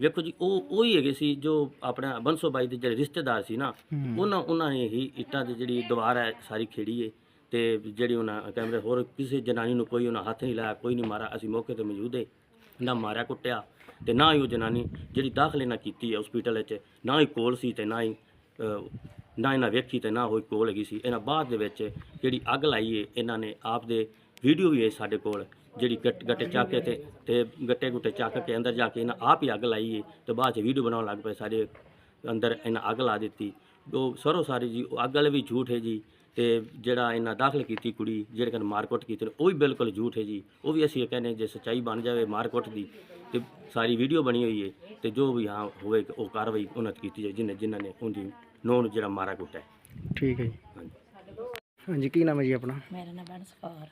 ਵੇਖੋ ਜੀ ਉਹ ਉਹ ਹੀ ਹੈਗੇ ਸੀ ਜੋ ਆਪਣਾ ਬੰਸੋ ਬਾਈ ਦੇ ਜਿਹੜੇ ਰਿਸ਼ਤੇਦਾਰ ਸੀ ਨਾ ਉਹਨਾਂ ਉਹਨਾਂ ਨੇ ਹੀ ਇੱਟਾਂ ਦੀ ਜਿਹੜੀ ਦੀਵਾਰ ਹੈ ਸਾਰੀ ਖੇੜੀ ਏ ਤੇ ਜਿਹੜੀ ਉਹਨਾਂ ਕੈਮਰੇ ਹੋਰ ਕਿਸੇ ਜਨਾਨੀ ਨੂੰ ਕੋਈ ਉਹਨਾਂ ਹੱਥ ਨਹੀਂ ਲਾਇਆ ਕੋਈ ਨਹੀਂ ਮਾਰਾ ਅਸੀਂ ਮੌਕੇ ਤੇ ਮੌਜੂਦ ਏ ਨਾ ਮਾਰਿਆ ਕੁੱਟਿਆ ਤੇ ਨਾ ਹੀ ਉਹ ਜਨਾਨੀ ਜਿਹੜੀ ਦਾਖਲੇ ਨਾ ਕੀਤੀ ਹੈ ਹਸਪੀਟਲ ਵਿੱਚ, ਨਾ ਹੀ ਕੋਲ ਸੀ ਤੇ ਨਾ ਹੀ ਨਾ ਇਹਨਾਂ ਵੇਖੀ ਤੇ ਨਾ ਹੋਈ ਕੋਲ ਹੈਗੀ ਸੀ। ਇਹਨਾਂ ਬਾਅਦ ਦੇ ਵਿੱਚ ਜਿਹੜੀ ਅੱਗ ਲਾਈ ਏ, ਇਹਨਾਂ ਨੇ ਆਪ ਦੇ ਵੀਡੀਓ ਵੀ ਹੈ ਸਾਡੇ ਕੋਲ, ਜਿਹੜੀ ਗੱਟੇ ਚੱਕ ਕੇ ਤੇ ਤੇ ਗੱਟੇ ਗੁੱਟੇ ਚੱਕ ਕੇ ਅੰਦਰ ਜਾ ਕੇ ਇਹਨਾਂ ਆਪ ਹੀ ਅੱਗ ਲਾਈ ਏ ਤੇ ਬਾਅਦ ਚ ਵੀਡੀਓ ਬਣਾਉਣ ਲੱਗ ਪਏ ਸਾਡੇ ਅੰਦਰ ਇਹਨਾਂ ਅੱਗ ਲਾ ਦਿੱਤੀ। ਉਹ ਸਰੋ ਸਾਰੀ ਜੀ ਉਹ ਅੱਗ ਵਾਲੇ ਵੀ ਝੂਠ ਹੈ ਜੀ ਤੇ ਜਿਹੜਾ ਇਹਨਾਂ ਦਾਖਲ ਕੀਤੀ ਕੁੜੀ ਜਿਹੜੇ ਕਨ ਮਾਰਕੁੱਟ ਕੀਤੀ ਨੇ ਉਹ ਵੀ ਬਿਲਕੁਲ ਝੂਠ ਹੈ ਜੀ। ਉਹ ਵੀ ਅਸੀਂ ਇਹ ਕਹਿੰਦੇ ਜੇ ਸੱਚਾਈ ਬਣ ਜਾਵੇ ਮਾਰਕੁੱਟ ਦੀ ਤੇ ਸਾਰੀ ਵੀਡੀਓ ਬਣੀ ਹੋਈ ਹੈ ਤੇ ਜੋ ਵੀ ਹਾਂ ਹੋਵੇ ਉਹ ਕਾਰਵਾਈ ਉਹਨਾਂ ਤੇ ਕੀਤੀ ਜਾਏ ਜਿਨ੍ਹਾਂ ਜਿਨ੍ਹਾਂ ਨੇ ਉਹਦੀ ਨੂੰਹ ਨੂੰ ਜਿਹੜਾ ਮਾਰਾ ਕੁੱਟਿਆ ਠੀਕ ਹੈ ਜੀ। ਹਾਂਜੀ। ਹਾਂਜੀ ਕੀ ਨਾਮ ਹੈ ਜੀ ਆਪਣਾ? ਮੇਰਾ ਨਾਮ ਬੰਸ ਕੌਰ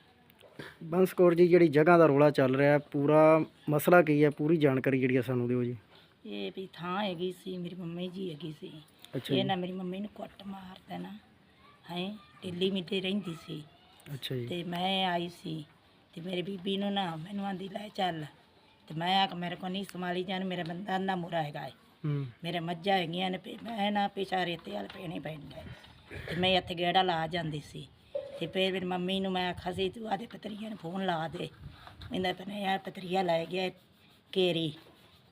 ਬੰਸ ਕੌਰ ਜੀ ਜਿਹੜੀ ਜਗ੍ਹਾ ਦਾ ਰੋਲਾ ਚੱਲ ਰਿਹਾ ਹੈ, ਪੂਰਾ ਮਸਲਾ ਕੀ ਹੈ? ਪੂਰੀ ਜਾਣਕਾਰੀ ਜਿਹੜੀ ਹੈ ਸਾਨੂੰ ਦਿਓ ਜੀ। ਇਹ ਵੀ ਥਾਂ ਹੈਗੀ ਸੀ ਮੇਰੀ ਮੰਮੀ ਜੀ ਹੈਗੀ ਸੀ। ਅੱਛਾ ਇਹ ਜੀ। ਨਾ ਮੇਰੀ ਮੰਮੀ ਨੂੰ ਕੁੱਟ ਮਾਰ ਦੇਣਾ ਹੈ ਦਿੱਲੀ ਮਿੱਟੇ ਰਹਿੰਦੀ ਸੀ। ਅੱਛਾ ਜੀ। ਤੇ ਮੈਂ ਆਈ ਸੀ ਤੇ ਮੇਰੀ ਬੀਬੀ ਨੂੰ ਨਾ ਮੈਨੂੰ ਆਂਦੀ ਲੈ ਚੱਲ। ਤੇ ਮੈਂ ਆ ਕੇ ਮੇਰੇ ਕੋਲ ਨਹੀਂ ਸੰਭਾਲੀ ਜਾਣ ਮੇਰਾ ਬੰਦਾ ਨਾ ਮੁਰਾ ਹੈਗਾ ਏ। ਹੂੰ। ਮੇਰੇ ਮੱਝਾਂ ਹੈਗੀਆਂ ਨੇ ਪੇ ਮੈਂ ਨਾ ਪਿਛਾ ਰੇਤੇ ਵਾਲ ਪੈਣੇ ਪੈਂਦੇ ਤੇ ਮੈਂ ਇੱਥੇ ਗੇੜਾ ਲਾ ਜਾਂਦੀ ਸੀ। ਤੇ ਫਿਰ ਮੇਰੀ ਮੰਮੀ ਨੂੰ ਮੈਂ ਆਖਿਆ ਸੀ ਤੂੰ ਆਦੇ ਪਤਰੀਆਂ ਨੂੰ ਫੋਨ ਲਾ ਦੇ। ਇਹਦਾ ਪਨੇ ਆ ਪਤਰੀਆ ਲੈ ਗਿਆ ਕੇਰੀ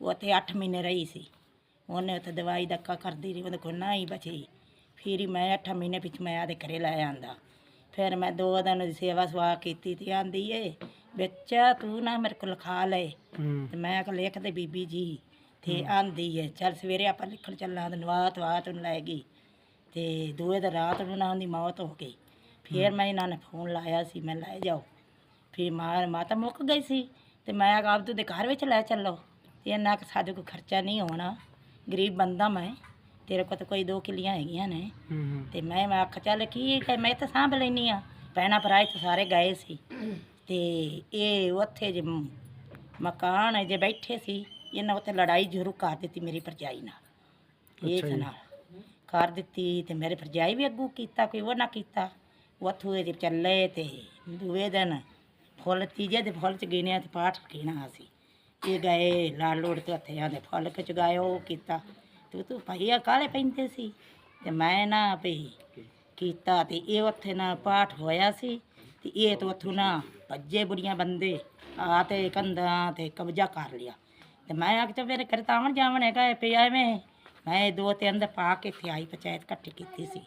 ਉਹ ਉੱਥੇ 8 ਮਹੀਨੇ ਰਹੀ ਸੀ। ਉਹਨੇ ਉੱਥੇ ਦਵਾਈ ਧੱਕਾ ਕਰਦੀ ਰਹੀ ਉਹਦੇ ਕੋਲ ਨਾ ਹੀ ਬਚੀ ਫਿਰ ਹੀ ਮੈਂ 8 ਮਹੀਨੇ ਵਿੱਚ ਮੈਂ ਆਦੇ ਘਰੇ ਲੈ ਆਂਦਾ। ਫਿਰ ਮੈਂ ਦੋ ਦਿਨ ਦੀ ਸੇਵਾ ਸਵਾ ਕੀਤੀ ਤੇ ਆਂਦੀ ਏ ਬੱਚਾ ਤੂੰ ਨਾ ਮੇਰੇ ਕੋਲ ਖਾ ਲੈ। ਤੇ ਮੈਂ ਕਿ ਲਿਖ ਦੇ ਬੀਬੀ ਜੀ। ਤੇ ਆਂਦੀ ਏ ਚੱਲ ਸਵੇਰੇ ਆਪਾਂ ਲਿਖਣ ਚੱਲਾਂ ਤੇ ਨਵਾਤ ਵਾਤ ਨੂੰ ਲੈ ਗਈ। ਤੇ ਦੂਏ ਦਿਨ ਰਾਤ ਨੂੰ ਨਾ ਉਹਦੀ ਮੌਤ ਹੋ ਗਈ। ਫਿਰ ਮੈਂ ਇਹਨਾਂ ਨੇ ਫੋਨ ਲਾਇਆ ਸੀ ਮੈਂ ਲੈ ਜਾਓ। ਫਿਰ ਮਾਂ ਮਾਤਾ ਮੁੱਕ ਗਈ ਸੀ ਤੇ ਮੈਂ ਆਪ ਦੇ ਘਰ ਵਿੱਚ ਲੈ ਚੱਲੋ। ਤੇ ਇੰਨਾ ਕਿ ਸਾਡੇ ਕੋਲ ਖਰਚਾ ਨਹੀਂ ਹੋਣਾ। ਗਰੀਬ ਬੰਦਾ ਮੈਂ ਤੇਰੇ ਕੋਲ ਤਾਂ ਕੋਈ ਦੋ ਕਿੱਲੀਆਂ ਹੈਗੀਆਂ ਨੇ। ਹੂੰ ਤੇ ਮੈਂ ਮੈਂ ਆਖਿਆ ਚੱਲ ਕੀ ਹੈ ਮੈਂ ਤਾਂ ਸਾਂਭ ਲੈਨੀ ਆ ਭੈਣਾਂ ਭਰਾ ਇੱਥੇ ਸਾਰੇ ਗਏ ਸੀ। ਤੇ ਇਹ ਉੱਥੇ ਜੇ ਮ- ਮਕਾਨ ਹੈ ਜੇ ਬੈਠੇ ਸੀ ਇਹਨਾਂ ਉੱਤੇ ਲੜਾਈ ਜ਼ਰੂਰ ਕਰ ਦਿੱਤੀ ਮੇਰੀ ਭਰਜਾਈ ਨਾਲ। ਇਹ ਨਾਲ ਕਰ ਦਿੱਤੀ ਤੇ ਮੇਰੇ ਭਰਜਾਈ ਵੀ ਅੱਗੂ ਕੀਤਾ ਕੋਈ ਉਹ ਨਾ ਕੀਤਾ। ਉੱਥੋਂ ਇਹ ਚੱਲੇ ਤੇ ਦੂਏ ਦਿਨ ਫੁੱਲ ਤੀਜੇ ਦੇ ਫੁੱਲ ਚ ਗਿਣਿਆ ਤੇ ਪਾਠ ਕੀਣਾ ਸੀ ਇਹ ਗਏ ਲਾਲ ਲੋੜ ਤੇ ਹੱਥੇ ਆਂਦੇ ਫੁੱਲ ਖਿਚ ਉਹ ਕੀਤਾ। ਤੇ ਤੂੰ ਭਾਈਆ ਕਾਲੇ ਪੈਂਦੇ ਸੀ? ਤੇ ਮੈਂ ਨਾ ਭਈ ਕੀਤਾ ਤੇ ਇਹ ਉੱਥੇ ਨਾ ਪਾਠ ਹੋਇਆ ਸੀ ਤੇ ਇਹ ਤੋਂ ਉੱਥੋਂ ਨਾ ਭੱਜੇ ਬੁੜੀਆਂ ਬੰਦੇ ਆ ਤੇ ਕੰਧਾਂ ਤੇ ਕਬਜ਼ਾ ਕਰ ਲਿਆ। ਤੇ ਮੈਂ ਆਖ ਤੇ ਮੇਰੇ ਘਰ ਤਾਵਣ ਜਾਵਣ ਹੈਗਾ, ਇਹ ਪਿਆ ਐਵੇਂ। ਮੈਂ ਦੋ ਤਿੰਨ ਦੇ ਪਾ ਕੇ ਇੱਥੇ ਆਈ, ਪੰਚਾਇਤ ਇਕੱਠੀ ਕੀਤੀ ਸੀ।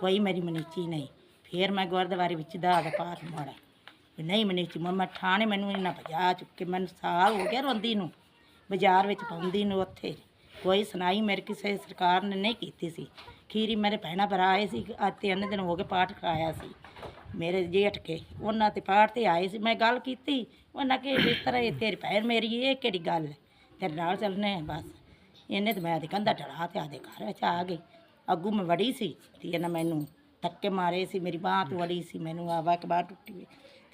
ਕੋਈ ਮੇਰੀ ਮਨੀਚੀ ਨਹੀਂ। ਫਿਰ ਮੈਂ ਗੁਰਦੁਆਰੇ ਵਿੱਚ ਦਾ ਦਾ ਪਾਠ ਮਾੜਾ ਵੀ ਨਹੀਂ ਮਨੀਚੀ ਮੈਂ ਠਾਣੇ ਮੈਨੂੰ ਇਹਨਾਂ ਭਜਾ ਚੁੱਕੇ, ਮੈਨੂੰ ਸਾਲ ਹੋ ਗਿਆ ਰੋਂਦੀ ਨੂੰ, ਬਾਜ਼ਾਰ ਵਿੱਚ ਪਾਉਂਦੀ ਨੂੰ ਉੱਥੇ। ਕੋਈ ਸੁਣਾਈ ਮੇਰੇ ਕਿਸੇ ਸਰਕਾਰ ਨੇ ਨਹੀਂ ਕੀਤੀ ਸੀ। ਖੀਰੀ ਮੇਰੇ ਭੈਣਾਂ ਭਰਾ ਆਏ ਸੀ, ਅੱਜ ਤਿੰਨ ਦਿਨ ਹੋ ਗਏ ਪਾਠ ਕਰਾਇਆ ਸੀ। ਮੇਰੇ ਜੇਠ ਕੇ ਉਹਨਾਂ ਤੇ ਪਾਠ ਤੇ ਆਏ ਸੀ, ਮੈਂ ਗੱਲ ਕੀਤੀ, ਉਹਨਾਂ ਕਿ ਇਸ ਤਰ੍ਹਾਂ ਇਹ ਤੇਰੀ ਭੈਣ ਮੇਰੀ, ਇਹ ਕਿਹੜੀ ਗੱਲ ਹੈ? ਤੇਰੇ ਨਾਲ ਚੱਲਨੇ ਬਸ। ਇਹਨੇ ਤੇ ਮੈਂ ਤੇ ਕੰਧਾ ਢਲਾ ਤੇ ਆਦੇ ਘਰ ਵਿੱਚ ਆ ਗਈ। ਅੱਗੂ ਮੈਂ ਵੜੀ ਸੀ ਤੇ ਇਹਨਾਂ ਮੈਨੂੰ ਧੱਕੇ ਮਾਰੇ ਸੀ, ਮੇਰੀ ਬਾਂਹ ਤੋਂ ਵੜੀ ਸੀ, ਮੈਨੂੰ ਆਵਾ ਇੱਕ ਬਾਂਹ ਟੁੱਟੀ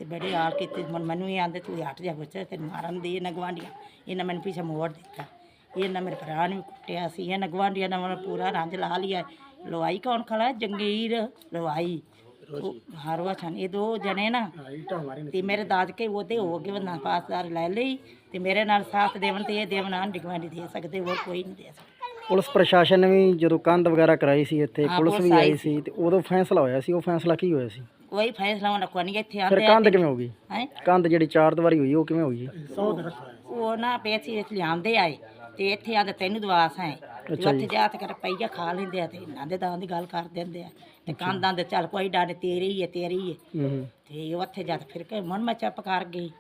ਤੇ ਬੜੇ ਹਾਲ ਕੀਤੇ ਹੁਣ ਮੈਨੂੰ ਇਹ ਆਂਦੇ ਤੂੰ ਹਟ ਜਾ ਬੱਚਾ ਤੇ ਮਾਰਨ ਦੇ ਇਹਨਾਂ ਗਵਾਂਢੀਆਂ ਇਹਨਾਂ ਮੈਨੂੰ ਪਿੱਛੇ ਮੋੜ ਦਿੱਤਾ। ਇਹਨਾਂ ਮੇਰੇ ਭਰਾ ਨੇ ਕੁੱਟਿਆ ਸੀ। ਇਹਨਾਂ ਗਵਾਂਢੀਆਂ ਨੇ ਮੈਨੂੰ ਪੂਰਾ ਰੰਜ ਲਾ ਲਿਆ। ਲਵਾਈ ਕੌਣ ਖੜਾ ਹੈ? ਜੰਗੀਰ ਲਵਾਈ ਹਰਵਾ ਛਨ ਇਹ ਦੋ ਜਣੇ ਨਾ ਤੇ ਮੇਰੇ ਦਾਦਕੇ ਉਹਦੇ ਹੋ ਗਏ ਬੰਦਾ ਪਾਸਦਾਰ ਲੈ ਲਈ ਤੇ ਮੇਰੇ ਨਾਲ ਸਾਥ ਦੇਵਣ ਤੇ ਇਹ ਦੇਵਨ ਆਂਢ ਗੁਆਂਢੀ ਦੇ ਸਕਦੇ ਹੋਰ ਕੋਈ ਨਹੀਂ ਦੇ ਸਕਦਾ। ਪੁਲਿਸ ਪ੍ਰਸ਼ਾਸਨ ਨੇ ਵੀ ਜਦੋਂ ਕੰਧ ਵਗੈਰਾ ਕਰਾਈ ਸੀ ਇੱਥੇ ਹਾਂ, ਪੁਲਿਸ ਵੀ ਆਈ ਸੀ। ਤੇ ਉਦੋਂ ਫੈਸਲਾ ਹੋਇਆ ਸੀ ਉਹ ਫੈਸਲਾ ਕੀ ਹੋਇਆ ਸੀ? ਕੋਈ ਫੈਸਲਾ ਉਹਨਾਂ ਕੋਲ ਨਹੀਂ ਇੱਥੇ ਫਿਰ ਆਂਦੇ ਕੰਧ ਕਿਵੇਂ ਹੋ ਗਈ? ਹੈ? ਕੰਧ ਜਿਹੜੀ ਚਾਰ ਦੀਵਾਰੀ ਹੋਈ ਉਹ ਕਿਵੇਂ ਹੋ ਗਈ? ਉਹ ਨਾ ਪੈਸੇ ਇੱਥੇ ਲਿਆਂਦੇ ਆਏ ਤੇ ਇੱਥੇ ਆਂਦੇ ਤੈਨੂੰ ਦਵਾਸ ਹੈ। ਤੇ ਉੱਥੇ ਜਾ। ਕੇ ਰੁਪਈਆ ਖਾ ਲੈਂਦੇ ਆ ਤੇ ਇਹਨਾਂ ਦੇ ਦਾਂ ਦੀ ਗੱਲ ਕਰ ਦਿੰਦੇ ਆ। ਤੇ ਕੰਦਾਂ ਦੇ ਚੱਲ ਕੋਈ ਡਾਣੇ ਤੇਰੀ ਹੀ ਹੈ ਤੇਰੀ ਹੀ ਹੈ ਹੂੰ ਹੂੰ। ਤੇ ਉੱਥੇ ਜਾ ਕੇ ਫਿਰ ਕੇ ਮਨ ਮੈਂ ਚੱਪ ਕਰ ਗਈ।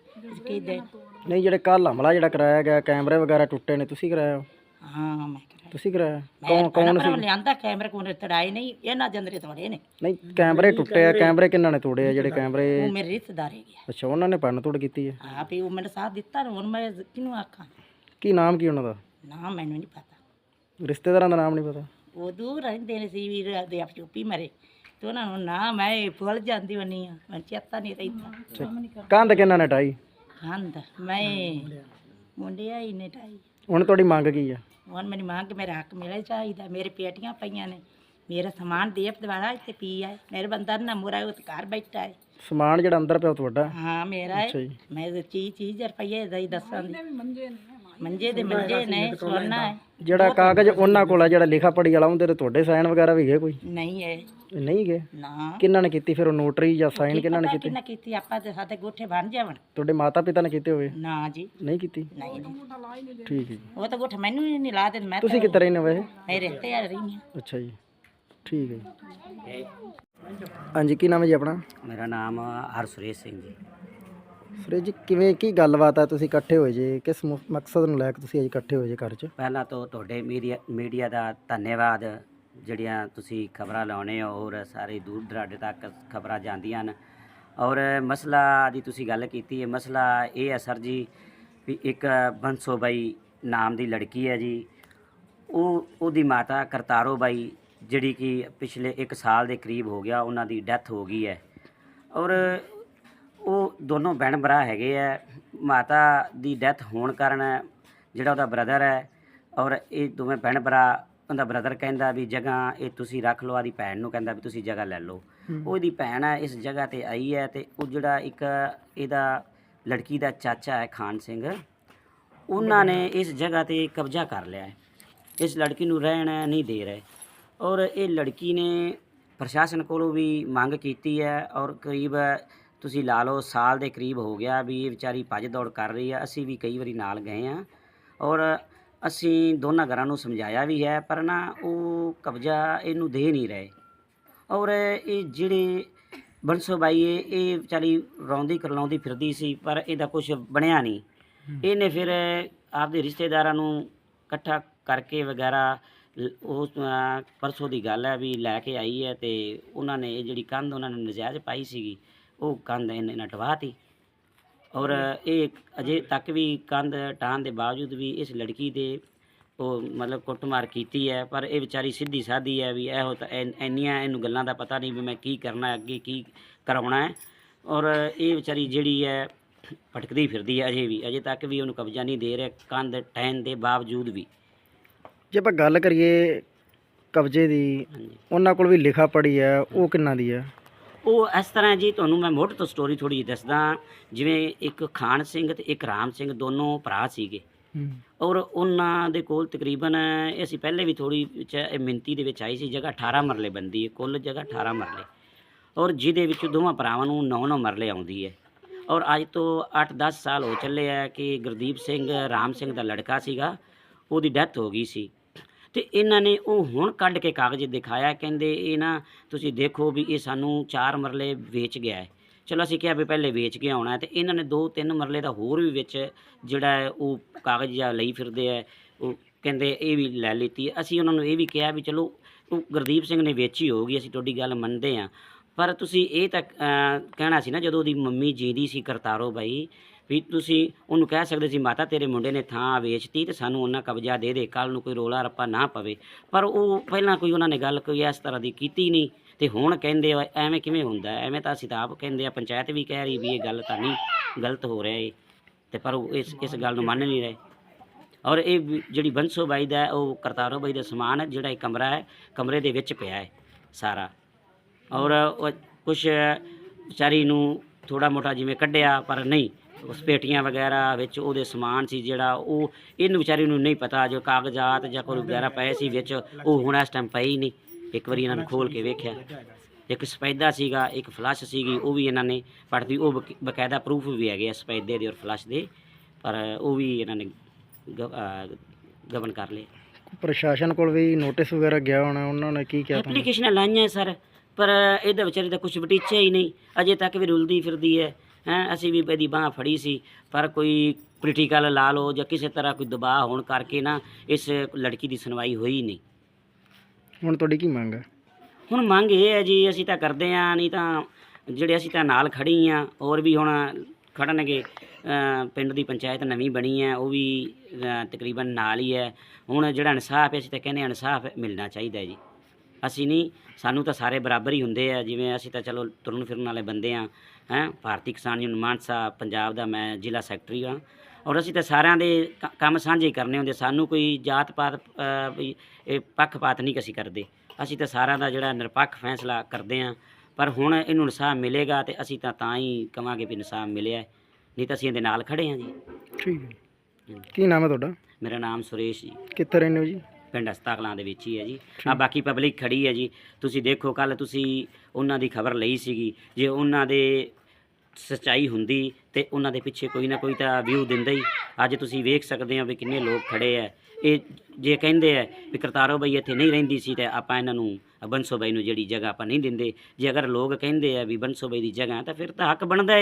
ਕੀ ਦੇ? ਨਹੀਂ ਜਿਹੜੇ ਕੱਲ ਹਮਲਾ ਜਿਹੜਾ ਕਰਾਇਆ ਗਿਆ ਕੈਮਰੇ ਵਗੈਰਾ ਟੁੱਟੇ ਨੇ ਤੁਸੀਂ ਕਰਾਇਆ? ਹਾਂ ਮੈਂ ਤੁਸੀਂ ਕਰਾਇਆ ਕੌਣ ਕੌਣ ਸੀ? ਲਿਆਂਦਾ ਕੈਮਰੇ ਕੋਲ ਤੜਾਏ ਨਹੀਂ ਇਹਨਾਂ ਜੰਦਰੇ ਤੋੜੇ ਨੇ। ਨਹੀਂ ਕੈਮਰੇ ਟੁੱਟੇ ਆ ਕੈਮਰੇ ਕਿੰਨਾਂ ਨੇ ਤੋੜੇ ਆ ਜਿਹੜੇ ਕੈਮਰੇ ਉਹ ਮੇਰੇ ਰਿਸ਼ਤੇਦਾਰ ਹੈਗੇ ਅੱਛਾ ਉਹਨਾਂ ਨੇ ਭੰਨ ਤੋੜ ਕੀਤੀ ਹੈ ਆ ਵੀ ਉਹ ਮੇਰੇ ਸਾਥ ਦਿੱਤਾ ਨਾ ਹੁਣ ਮੈਂ ਕਿਹਨੂੰ ਆਖਾਂ? ਕੀ ਨਾਮ ਕੀ ਉਹਨਾਂ ਦਾ? ਨਾ ਮੈਨੂੰ ਨਹੀਂ ਪਤਾ। ਰਿਸ਼ਤੇਦਾਰਾਂ ਦਾ ਨਾਮ ਨਹੀਂ ਪਤਾ? ਉਹ ਦੂਰ ਰਹਿੰਦੇ ਨੇ ਸੀ ਵੀਰ ਦੇ ਆਪ ਚੁੱਪੀ ਮਰੇ। ਤੇ ਉਹਨਾਂ ਨੂੰ ਨਾ ਮੈਂ ਭੁੱਲ ਜਾਂਦੀ ਹੁੰਨੀ ਆ ਮੈਨੂੰ ਚੇਤਾ ਨਹੀਂ ਰਹਿੰਦਾ। ਕੰਧ ਕਿੰਨਾਂ ਨੇ ਟਾਈ? ਹੰਦ ਮੈਂ ਮੁੰਡਿਆ ਹੀ ਨੇ ਟਾਈ। ਹੁਣ ਤੁਹਾਡੀ ਮੰਗ ਕੀ ਆ? ਹੁਣ ਮੈਨੂੰ ਮੰਗ ਮੇਰਾ ਹੱਕ ਮਿਲੇ ਚਾਹੀਦਾ ਮੇਰੇ ਪੇਟੀਆਂ ਪਈਆਂ ਨੇ ਮੇਰਾ ਸਮਾਨ ਦੇਵ ਦਵਾਰਾ ਇੱਥੇ ਪੀ ਹੈ ਮੇਰੇ ਬੰਦਾ ਨਾ ਮੁਰਾ ਉਹ ਘਰ ਬੈਠਾ ਹੈ। ਸਮਾਨ ਜਿਹੜਾ ਅੰਦਰ ਪਿਆ ਉਹ ਤੁਹਾਡਾ? ਹਾਂ ਮੇਰਾ ਹੈ। ਅੱਛਾ ਜੀ। ਮੈਂ ਤੇ ਚੀਜ਼ ਚੀਜ਼ ਰੁਪਈਏ ਦਾ ਹੀ ਦੱਸਾਂ ਦੀ ਮੰਜੇ ਦੇ ਮੰਜੇ ਨੇ ਸੋਨਾ ਹੈ। ਜਿਹੜਾ ਕਾਗਜ਼ ਉਹਨਾਂ ਕੋਲ ਆ ਜਿਹੜਾ ਲਿਖਾ ਪੜੀ ਵਾਲਾ ਉਹਦੇ ਤੇ ਤੁਹਾਡੇ ਸਾਈਨ ਵਗੈਰਾ ਵੀ ਗਏ ਕੋਈ? ਨਹੀਂ ਹੈ। ਨਹੀਂ ਗਏ? ਨਾ। ਕਿੰਨਾਂ ਨੇ ਕੀਤੀ ਫਿਰ ਉਹ ਨੋਟਰੀ ਜਾਂ ਸਾਈਨ ਕਿੰਨਾਂ ਨੇ ਪਤਾ ਕੀਤੇ? ਕਿੰਨਾ ਕੀਤੀ ਆਪਾਂ ਤੇ ਸਾਡੇ ਗੋਠੇ ਬਣ ਜਾਵਣ। ਤੁਹਾਡੇ ਮਾਤਾ ਪਿਤਾ ਨੇ ਕੀਤੇ ਹੋਵੇ ਨਾ ਜੀ। ਨਹੀਂ ਕੀਤੀ? ਨਹੀਂ ਨਹੀਂ ਠੀਕ ਹੈ ਜੀ। ਉਹ ਤਾਂ ਗੋਠਾ ਮੈਨੂੰ ਹੀ ਨਹੀਂ ਲਾ ਦੇ ਮੈਂ ਤੁਸੀਂ ਕਿੱਥੇ ਰਹਿੰਦੇ ਹੋ ਵੈਸੇ? ਮੈਂ ਰਹਿਤੇ ਆ ਰਹੀ ਹਾਂ। ਅੱਛਾ ਜੀ। ਠੀਕ ਹੈ ਜੀ। ਹਾਂਜੀ ਕੀ ਨਾਮ ਹੈ ਜੀ ਆਪਣਾ? ਮੇਰਾ ਨਾਮ ਹਰਸੁਰੇਸ਼ ਸਿੰਘ ਜੀ। ਸੁਰੇਸ਼ ਜੀ ਕਿਵੇਂ ਕੀ ਗੱਲਬਾਤ ਆ ਤੁਸੀਂ ਇਕੱਠੇ ਹੋਏ ਜੇ ਕਿਸ ਮੁ- ਮਕਸਦ ਨੂੰ ਲੈ ਕੇ ਤੁਸੀਂ ਅੱਜ ਇਕੱਠੇ ਹੋਏ ਜੇ ਘਰ 'ਚ? ਪਹਿਲਾਂ ਤੋਂ ਤੁਹਾਡੇ ਮੀਡੀਆ ਮੀਡੀਆ ਦਾ ਧੰਨਵਾਦ ਜਿਹੜੀਆਂ ਤੁਸੀਂ ਖਬਰਾਂ ਲਾਉਣੇ ਹੋ ਔਰ ਸਾਰੇ ਦੂਰ ਦਰਾਡੇ ਤੱਕ ਖਬਰਾਂ ਜਾਂਦੀਆਂ ਹਨ। ਔਰ ਮਸਲਾ ਦੀ ਤੁਸੀਂ ਗੱਲ ਕੀਤੀ ਹੈ, ਮਸਲਾ ਇਹ ਹੈ ਸਰ ਜੀ ਵੀ ਇੱਕ ਬੰਸੋ ਬਾਈ ਨਾਮ ਦੀ ਲੜਕੀ ਹੈ ਜੀ। ਉਹ, ਉਹਦੀ ਮਾਤਾ ਕਰਤਾਰੋ ਬਾਈ, ਜਿਹੜੀ ਕਿ ਪਿਛਲੇ 1 ਸਾਲ ਦੇ ਕਰੀਬ ਹੋ ਗਿਆ, ਉਹਨਾਂ ਦੀ ਡੈਥ ਹੋ ਗਈ ਹੈ। ਔਰ ਉਹ ਦੋਨੋਂ ਭੈਣ ਭਰਾ ਹੈਗੇ ਆ ਮਾਤਾ ਦੀ ਡੈਥ ਹੋਣ ਕਾਰਨ ਜਿਹੜਾ ਉਹਦਾ ਬ੍ਰਦਰ ਹੈ ਔਰ ਇਹ ਦੋਵੇਂ ਭੈਣ ਭਰਾ ਉਹਦਾ ਬ੍ਰਦਰ ਕਹਿੰਦਾ ਵੀ ਜਗ੍ਹਾ ਇਹ ਤੁਸੀਂ ਰੱਖ ਲਓ ਆਦੀ ਭੈਣ ਨੂੰ ਕਹਿੰਦਾ ਵੀ ਤੁਸੀਂ ਜਗ੍ਹਾ ਲੈ ਲਓ। ਉਹਦੀ ਭੈਣ ਹੈ ਇਸ ਜਗ੍ਹਾ ਤੇ ਆਈ ਹੈ ਤੇ ਉਹ ਜਿਹੜਾ ਇੱਕ ਇਹਦਾ ਲੜਕੀ ਦਾ ਚਾਚਾ ਹੈ ਖਾਨ ਸਿੰਘ ਉਹਨਾਂ ਨੇ ਇਸ ਜਗ੍ਹਾ ਤੇ ਕਬਜ਼ਾ ਕਰ ਲਿਆ ਹੈ। ਇਸ ਲੜਕੀ ਨੂੰ ਰਹਿਣ ਨਹੀਂ ਦੇ ਰਹੇ। ਔਰ ਇਹ ਲੜਕੀ ਨੇ ਪ੍ਰਸ਼ਾਸਨ ਕੋਲੋਂ ਵੀ ਮੰਗ ਕੀਤੀ ਹੈ ਔਰ ਕਰੀਬ ਤੁਸੀਂ ਲਾ ਲਓ ਸਾਲ ਦੇ ਕਰੀਬ ਹੋ ਗਿਆ ਵੀ ਇਹ ਵਿਚਾਰੀ ਭੱਜ ਦੌੜ ਕਰ ਰਹੀ ਹੈ ਅਸੀਂ ਵੀ ਕਈ ਵਾਰੀ ਨਾਲ ਗਏ ਆ ਔਰ ਅਸੀਂ ਦੋਨਾਂ ਘਰਾਂ ਨੂੰ ਸਮਝਾਇਆ ਵੀ ਹੈ ਪਰ ਨਾ ਉਹ ਕਬਜ਼ਾ ਇਹਨੂੰ ਦੇ ਨਹੀਂ ਰਹੇ। ਔਰ ਇਹ ਜਿਹੜੇ ਬੰਸੋ ਬਾਈ ਇਹ ਇਹ ਵਿਚਾਰੀ ਰੌਂਦੀ ਕਰਲਾਉਂਦੀ ਫਿਰਦੀ ਸੀ ਪਰ ਇਹਦਾ ਕੁਝ ਬਣਿਆ ਨਹੀਂ। ਇਹਨੇ ਫਿਰ ਆਪਦੇ ਰਿਸ਼ਤੇਦਾਰਾਂ ਨੂੰ ਇਕੱਠਾ ਕਰਕੇ ਵਗੈਰਾ ਉਹ ਪਰਸੋਂ ਦੀ ਗੱਲ ਹੈ ਵੀ ਲੈ ਕੇ ਆਈ ਹੈ ਤੇ ਉਹਨਾਂ ਨੇ ਇਹ ਜਿਹੜੀ ਕੰਧ ਉਹਨਾਂ ਨੇ ਨਜਾਇਜ਼ ਪਾਈ ਸੀਗੀ ਉਹ ਕੰਧ ਇਹਨੇ ਨਟਵਾਤੀ। ਔਰ ਇਹ ਅਜੇ ਤੱਕ ਵੀ ਕੰਧ ਟਾਣ ਦੇ ਬਾਵਜੂਦ ਵੀ ਇਸ ਲੜਕੀ ਦੇ ਉਹ ਮਤਲਬ ਕੁੱਟਮਾਰ ਕੀਤੀ ਹੈ ਪਰ ਇਹ ਵਿਚਾਰੀ ਸਿੱਧੀ ਸਾਦੀ ਹੈ ਵੀ ਇਹੋ ਤਾਂ ਇੰਨੀਆਂ ਇਹਨੂੰ ਗੱਲਾਂ ਦਾ ਪਤਾ ਨਹੀਂ ਵੀ ਮੈਂ ਕੀ ਕਰਨਾ ਅੱਗੇ ਕੀ ਕਰਾਉਣਾ ਹੈ। ਔਰ ਇਹ ਵਿਚਾਰੀ ਜਿਹੜੀ ਹੈ ਭਟਕਦੀ ਫਿਰਦੀ ਹੈ ਅਜੇ ਵੀ ਅਜੇ ਤੱਕ ਵੀ ਉਹਨੂੰ ਕਬਜ਼ਾ ਨਹੀਂ ਦੇ ਰਿਹਾ ਕੰਧ ਟਹਿਣ ਦੇ ਬਾਵਜੂਦ ਵੀ। ਜੇ ਆਪਾਂ ਗੱਲ ਕਰੀਏ ਕਬਜ਼ੇ ਦੀ ਉਹਨਾਂ ਕੋਲ ਵੀ ਲਿਖਾ ਪੜੀ ਹੈ ਉਹ ਕਿੰਨਾ ਦੀ ਹੈ? ਉਹ ਇਸ ਤਰ੍ਹਾਂ ਜੀ ਤੁਹਾਨੂੰ ਮੈਂ ਮੋਢ ਤੋਂ ਸਟੋਰੀ ਥੋੜੀ ਜਿਹੀ ਦੱਸਦਾ। ਜਿਵੇਂ ਇੱਕ ਖਾਨ ਸਿੰਘ ਤੇ ਇੱਕ ਰਾਮ ਸਿੰਘ ਦੋਨੋਂ ਭਰਾ ਸੀਗੇ। ਔਰ ਉਹਨਾਂ ਦੇ ਕੋਲ ਤਕਰੀਬਨ ਅਸੀਂ ਪਹਿਲੇ ਵੀ ਥੋੜੀ ਵਿੱਚ ਇਹ ਮਿੰਤੀ ਦੇ ਵਿੱਚ ਆਈ ਸੀ ਜਗ੍ਹਾ 18 ਮਰਲੇ ਬੰਦੀ ਹੈ ਕੁੱਲ ਜਗ੍ਹਾ 18 ਮਰਲੇ। ਔਰ ਜਿਹਦੇ ਵਿੱਚ ਦੋਵਾਂ ਭਰਾਵਾਂ ਨੂੰ 9-9 ਮਰਲੇ ਆਉਂਦੀ ਹੈ। ਔਰ ਅੱਜ ਤੋਂ 8-10 ਸਾਲ ਹੋ ਚੱਲੇ ਆ ਕਿ ਗੁਰਦੀਪ ਸਿੰਘ ਰਾਮ ਸਿੰਘ ਦਾ ਲੜਕਾ ਸੀਗਾ ਉਹਦੀ ਡੈਥ ਹੋ ਗਈ ਸੀ। ਤੇ ਇਹਨਾਂ ਨੇ ਉਹ ਹੁਣ ਕੱਢ ਕੇ ਕਾਗਜ਼ ਦਿਖਾਇਆ, ਕਹਿੰਦੇ ਇਹ ਨਾ ਤੁਸੀਂ ਦੇਖੋ ਵੀ ਇਹ ਸਾਨੂੰ ਚਾਰ ਮਰਲੇ ਵੇਚ ਗਿਆ ਹੈ। ਚਲੋ ਅਸੀਂ ਕਿਹਾ ਵੀ ਪਹਿਲੇ ਵੇਚ ਕੇ ਆਉਣਾ ਹੈ ਤੇ ਇਹਨਾਂ ਨੇ 2-3 ਮਰਲੇ ਦਾ ਹੋਰ ਵੀ ਵਿੱਚ ਜਿਹੜਾ ਹੈ ਉਹ ਕਾਗਜ਼ ਜਿਹਾ ਲਈ ਫਿਰਦੇ ਹੈ, ਉਹ ਕਹਿੰਦੇ ਇਹ ਵੀ ਲੈ ਲਿੱਤੀ ਅਸੀਂ ਉਹਨਾਂ ਨੂੰ ਇਹ ਵੀ ਕਿਹਾ ਵੀ ਚਲੋ ਉਹ ਗੁਰਦੀਪ ਸਿੰਘ ਨੇ ਵੇਚੀ ਹੋਊਗੀ, ਅਸੀਂ ਤੁਹਾਡੀ ਗੱਲ ਮੰਨਦੇ ਹਾਂ। ਪਰ ਤੁਸੀਂ ਇਹ ਤਾਂ ਕਹਿਣਾ ਸੀ ਨਾ ਜਦੋਂ ਉਹਦੀ ਮੰਮੀ ਜੀਂਦੀ ਸੀ ਕਰਤਾਰੋ ਬਾਈ ਵੀ ਤੁਸੀਂ ਉਹਨੂੰ ਕਹਿ ਸਕਦੇ ਸੀ, ਮਾਤਾ, ਤੇਰੇ ਮੁੰਡੇ ਨੇ ਥਾਂ ਵੇਚਤੀ ਤੇ ਸਾਨੂੰ ਉਹਨਾਂ ਕਬਜ਼ਾ ਦੇ ਦੇ ਕੱਲ ਨੂੰ ਕੋਈ ਰੋਲਾ ਰੱਪਾ ਨਾ ਪਵੇ। ਪਰ ਉਹ ਪਹਿਲਾਂ ਕੋਈ ਉਹਨਾਂ ਨੇ ਗੱਲ ਕੋਈ ਇਸ ਤਰ੍ਹਾਂ ਦੀ ਕੀਤੀ ਨਹੀਂ ਤੇ ਹੁਣ ਕਹਿੰਦੇ ਆ, ਐਵੇਂ ਕਿਵੇਂ ਹੁੰਦਾ ਐਵੇਂ ਤਾਂ ਅਸੀਂ ਤਾਂ ਆਪ ਕਹਿੰਦੇ ਆ, ਪੰਚਾਇਤ ਵੀ ਕਹਿ ਰਹੀ ਵੀ ਇਹ ਗੱਲ ਤਾਂ ਨਹੀਂ, ਗਲਤ ਹੋ ਰਿਹਾ ਏ। ਤੇ ਪਰ ਉਹ ਇਸ ਇਸ ਗੱਲ ਨੂੰ ਮੰਨ ਨਹੀਂ ਰਹੇ। ਔਰ ਇਹ ਵੀ ਜਿਹੜੀ ਬੰਸੋ ਬਾਈ ਦਾ ਉਹ ਕਰਤਾਰੋ ਬਾਈ ਦਾ ਸਮਾਨ ਹੈ, ਜਿਹੜਾ ਇਹ ਕਮਰਾ ਹੈ, ਕਮਰੇ ਦੇ ਵਿੱਚ ਪਿਆ ਹੈ ਸਾਰਾ। ਔਰ ਉਹ ਕੁਛ ਵਿਚਾਰੀ ਨੂੰ ਥੋੜਾ ਮੋਟਾ ਜਿਵੇਂ ਕੱਢਿਆ, ਪਰ ਨਹੀਂ। ਉਸ ਪੇਟੀਆਂ ਵਗੈਰਾ ਵਿੱਚ ਉਹਦੇ ਸਮਾਨ ਸੀ ਜਿਹੜਾ ਉਹ ਇਹਨੂੰ ਵਿਚਾਰੀ ਨੂੰ ਨਹੀਂ ਪਤਾ ਜੋ ਕਾਗਜ਼ਾਤ ਜਾਂ ਕੋਈ ਵਗੈਰਾ ਪਏ ਸੀ ਵਿੱਚ ਉਹ ਹੁਣ ਇਸ ਟਾਈਮ ਪਏ ਹੀ ਨਹੀਂ। ਇੱਕ ਵਾਰੀ ਇਹਨਾਂ ਨੇ ਖੋਲ ਕੇ ਵੇਖਿਆ। ਇੱਕ ਸਪੈਦਾ ਸੀਗਾ ਇੱਕ ਫਲਸ਼ ਸੀਗੀ ਉਹ ਵੀ ਇਹਨਾਂ ਨੇ ਪੜਦੀ ਉਹ ਬਕ- ਬਕਾਇਦਾ ਪ੍ਰੂਫ ਵੀ ਹੈਗੇ ਆ ਸਪੈਦੇ ਦੇ ਔਰ ਫਲਸ਼ ਦੇ ਪਰ ਉਹ ਵੀ ਇਹਨਾਂ ਨੇ ਗ- ਅਹ ਗਬਨ ਕਰ ਲਏ। ਪ੍ਰਸ਼ਾਸਨ ਕੋਲ ਵੀ ਨੋਟਿਸ ਵਗੈਰਾ ਗਿਆ ਹੋਣਾ ਉਹਨਾਂ ਨੇ ਕੀ ਕਿਹਾ ਐਪਲੀਕੇਸ਼ਨਾਂ ਲਾਈਆਂ ਸਰ ਪਰ ਇਹਦਾ ਵਿਚਾਰੇ ਦਾ ਕੁਝ ਵਟੀਚਿਆ ਹੀ ਨਹੀਂ। ਅਜੇ ਤੱਕ ਵੀ ਰੁਲਦੀ ਫਿਰਦੀ ਹੈ। ਹੈ ਅਸੀਂ ਵੀ ਇਹਦੀ ਬਾਹ ਫੜੀ ਸੀ ਪਰ ਕੋਈ ਪੋਲੀਟੀਕਲ ਲਾ ਲਓ ਜਾਂ ਕਿਸੇ ਤਰ੍ਹਾਂ ਕੋਈ ਦਬਾਅ ਹੋਣ ਕਰਕੇ ਨਾ ਇਸ ਲੜਕੀ ਦੀ ਸੁਣਵਾਈ ਹੋਈ ਨਹੀਂ। ਹੁਣ ਤੁਹਾਡੀ ਕੀ ਮੰਗ ਹੈ? ਹੁਣ ਮੰਗ ਇਹ ਹੈ ਜੀ ਅਸੀਂ ਤਾਂ ਕਰਦੇ ਆ ਨਹੀਂ ਤਾਂ ਜਿਹੜੇ ਅਸੀਂ ਤਾਂ ਨਾਲ ਖੜੀ ਆ ਹੋਰ ਵੀ ਹੁਣ ਖੜਨਗੇ ਪਿੰਡ ਦੀ ਪੰਚਾਇਤ ਨਵੀਂ ਬਣੀ ਹੈ ਉਹ ਵੀ ਤਕਰੀਬਨ ਨਾਲ ਹੀ ਹੈ। ਹੁਣ ਜਿਹੜਾ ਇਨਸਾਫ ਹੈ ਅਸੀਂ ਤਾਂ ਕਹਿੰਦੇ ਇਨਸਾਫ ਮਿਲਣਾ ਚਾਹੀਦਾ ਜੀ। ਅਸੀਂ ਨਹੀਂ ਸਾਨੂੰ ਤਾਂ ਸਾਰੇ ਬਰਾਬਰ ਹੀ ਹੁੰਦੇ ਆ ਜਿਵੇਂ ਅਸੀਂ ਤਾਂ ਚਲੋ ਤੁਰਨ ਫਿਰਨ ਵਾਲੇ ਬੰਦੇ ਆ ਹੈ ਭਾਰਤੀ ਕਿਸਾਨ ਯੂਨੀਅਨ ਮਾਨਸਾ ਪੰਜਾਬ ਦਾ ਮੈਂ ਜ਼ਿਲ੍ਹਾ ਸੈਕਟਰੀ ਹਾਂ। ਔਰ ਅਸੀਂ ਤਾਂ ਸਾਰਿਆਂ ਦੇ ਕ- ਕੰਮ ਸਾਂਝੇ ਕਰਨੇ ਹੁੰਦੇ ਸਾਨੂੰ ਕੋਈ ਜਾਤ ਪਾਤ ਅ, ਵੀ ਇਹ ਪੱਖਪਾਤ ਨਹੀਂ ਅਸੀਂ ਕਰਦੇ। ਅਸੀਂ ਤਾਂ ਸਾਰਿਆਂ ਦਾ ਜਿਹੜਾ ਨਿਰਪੱਖ ਫੈਸਲਾ ਕਰਦੇ ਹਾਂ। ਪਰ ਹੁਣ ਇਹਨੂੰ ਇਨਸਾਫ ਮਿਲੇਗਾ ਤੇ ਅਸੀਂ ਤਾਂ ਤਾਂ ਹੀ ਕਵਾਂਗੇ ਵੀ ਇਨਸਾਫ ਮਿਲਿਆ ਹੈ। ਨਹੀਂ ਤਾਂ ਅਸੀਂ ਇਹਦੇ ਨਾਲ ਖੜੇ ਹਾਂ ਜੀ। ਠੀਕ ਹੈ। ਕੀ ਨਾਮ ਹੈ ਤੁਹਾਡਾ? ਮੇਰਾ ਨਾਮ ਸੁਰੇਸ਼ ਜੀ। ਕਿੱਥੇ ਰਹਿੰਦੇ ਹੋ ਜੀ? ਪਿੰਡ ਹਸਤਾਕਲਾਂ ਦੇ ਵਿੱਚ ਹੀ ਹੈ ਜੀ। ਆ ਬਾਕੀ ਪਬਲਿਕ ਖੜੀ ਹੈ ਜੀ। ਤੁਸੀਂ ਦੇਖੋ ਕੱਲ ਤੁਸੀਂ ਉਹਨਾਂ ਦੀ ਖਬਰ ਲਈ ਸੀਗੀ। ਜੇ ਉਹਨਾਂ ਦੇ ਸੱਚਾਈ ਹੁੰਦੀ ਤੇ ਉਹਨਾਂ ਦੇ ਪਿੱਛੇ ਕੋਈ ਨਾ ਕੋਈ ਤਾਂ ਵਿਊ ਦਿੰਦਾ ਹੀ। ਅੱਜ ਤੁਸੀਂ ਵੇਖ ਸਕਦੇ ਹੋ ਵੀ ਕਿੰਨੇ ਲੋਕ ਖੜੇ ਆ ਇਹ ਜੇ ਕਹਿੰਦੇ ਆ ਵੀ ਕਰਤਾਰੋ ਬਈ ਇੱਥੇ ਨਹੀਂ ਰਹਿੰਦੀ ਸੀ ਤੇ ਆਪਾਂ ਇਹਨਾਂ ਨੂੰ ਬੰਸੋ ਬਾਈ ਨੂੰ ਜਿਹੜੀ ਜਗ੍ਹਾ ਆਪਾਂ ਨਹੀਂ ਦਿੰਦੇ। ਜੇ ਅਗਰ ਲੋਕ ਕਹਿੰਦੇ ਆ ਵੀ ਬੰਸੋ ਬਾਈ ਦੀ ਜਗ੍ਹਾ ਤਾਂ ਫਿਰ ਤਾਂ ਹੱਕ ਬਣਦਾ ਹੈ।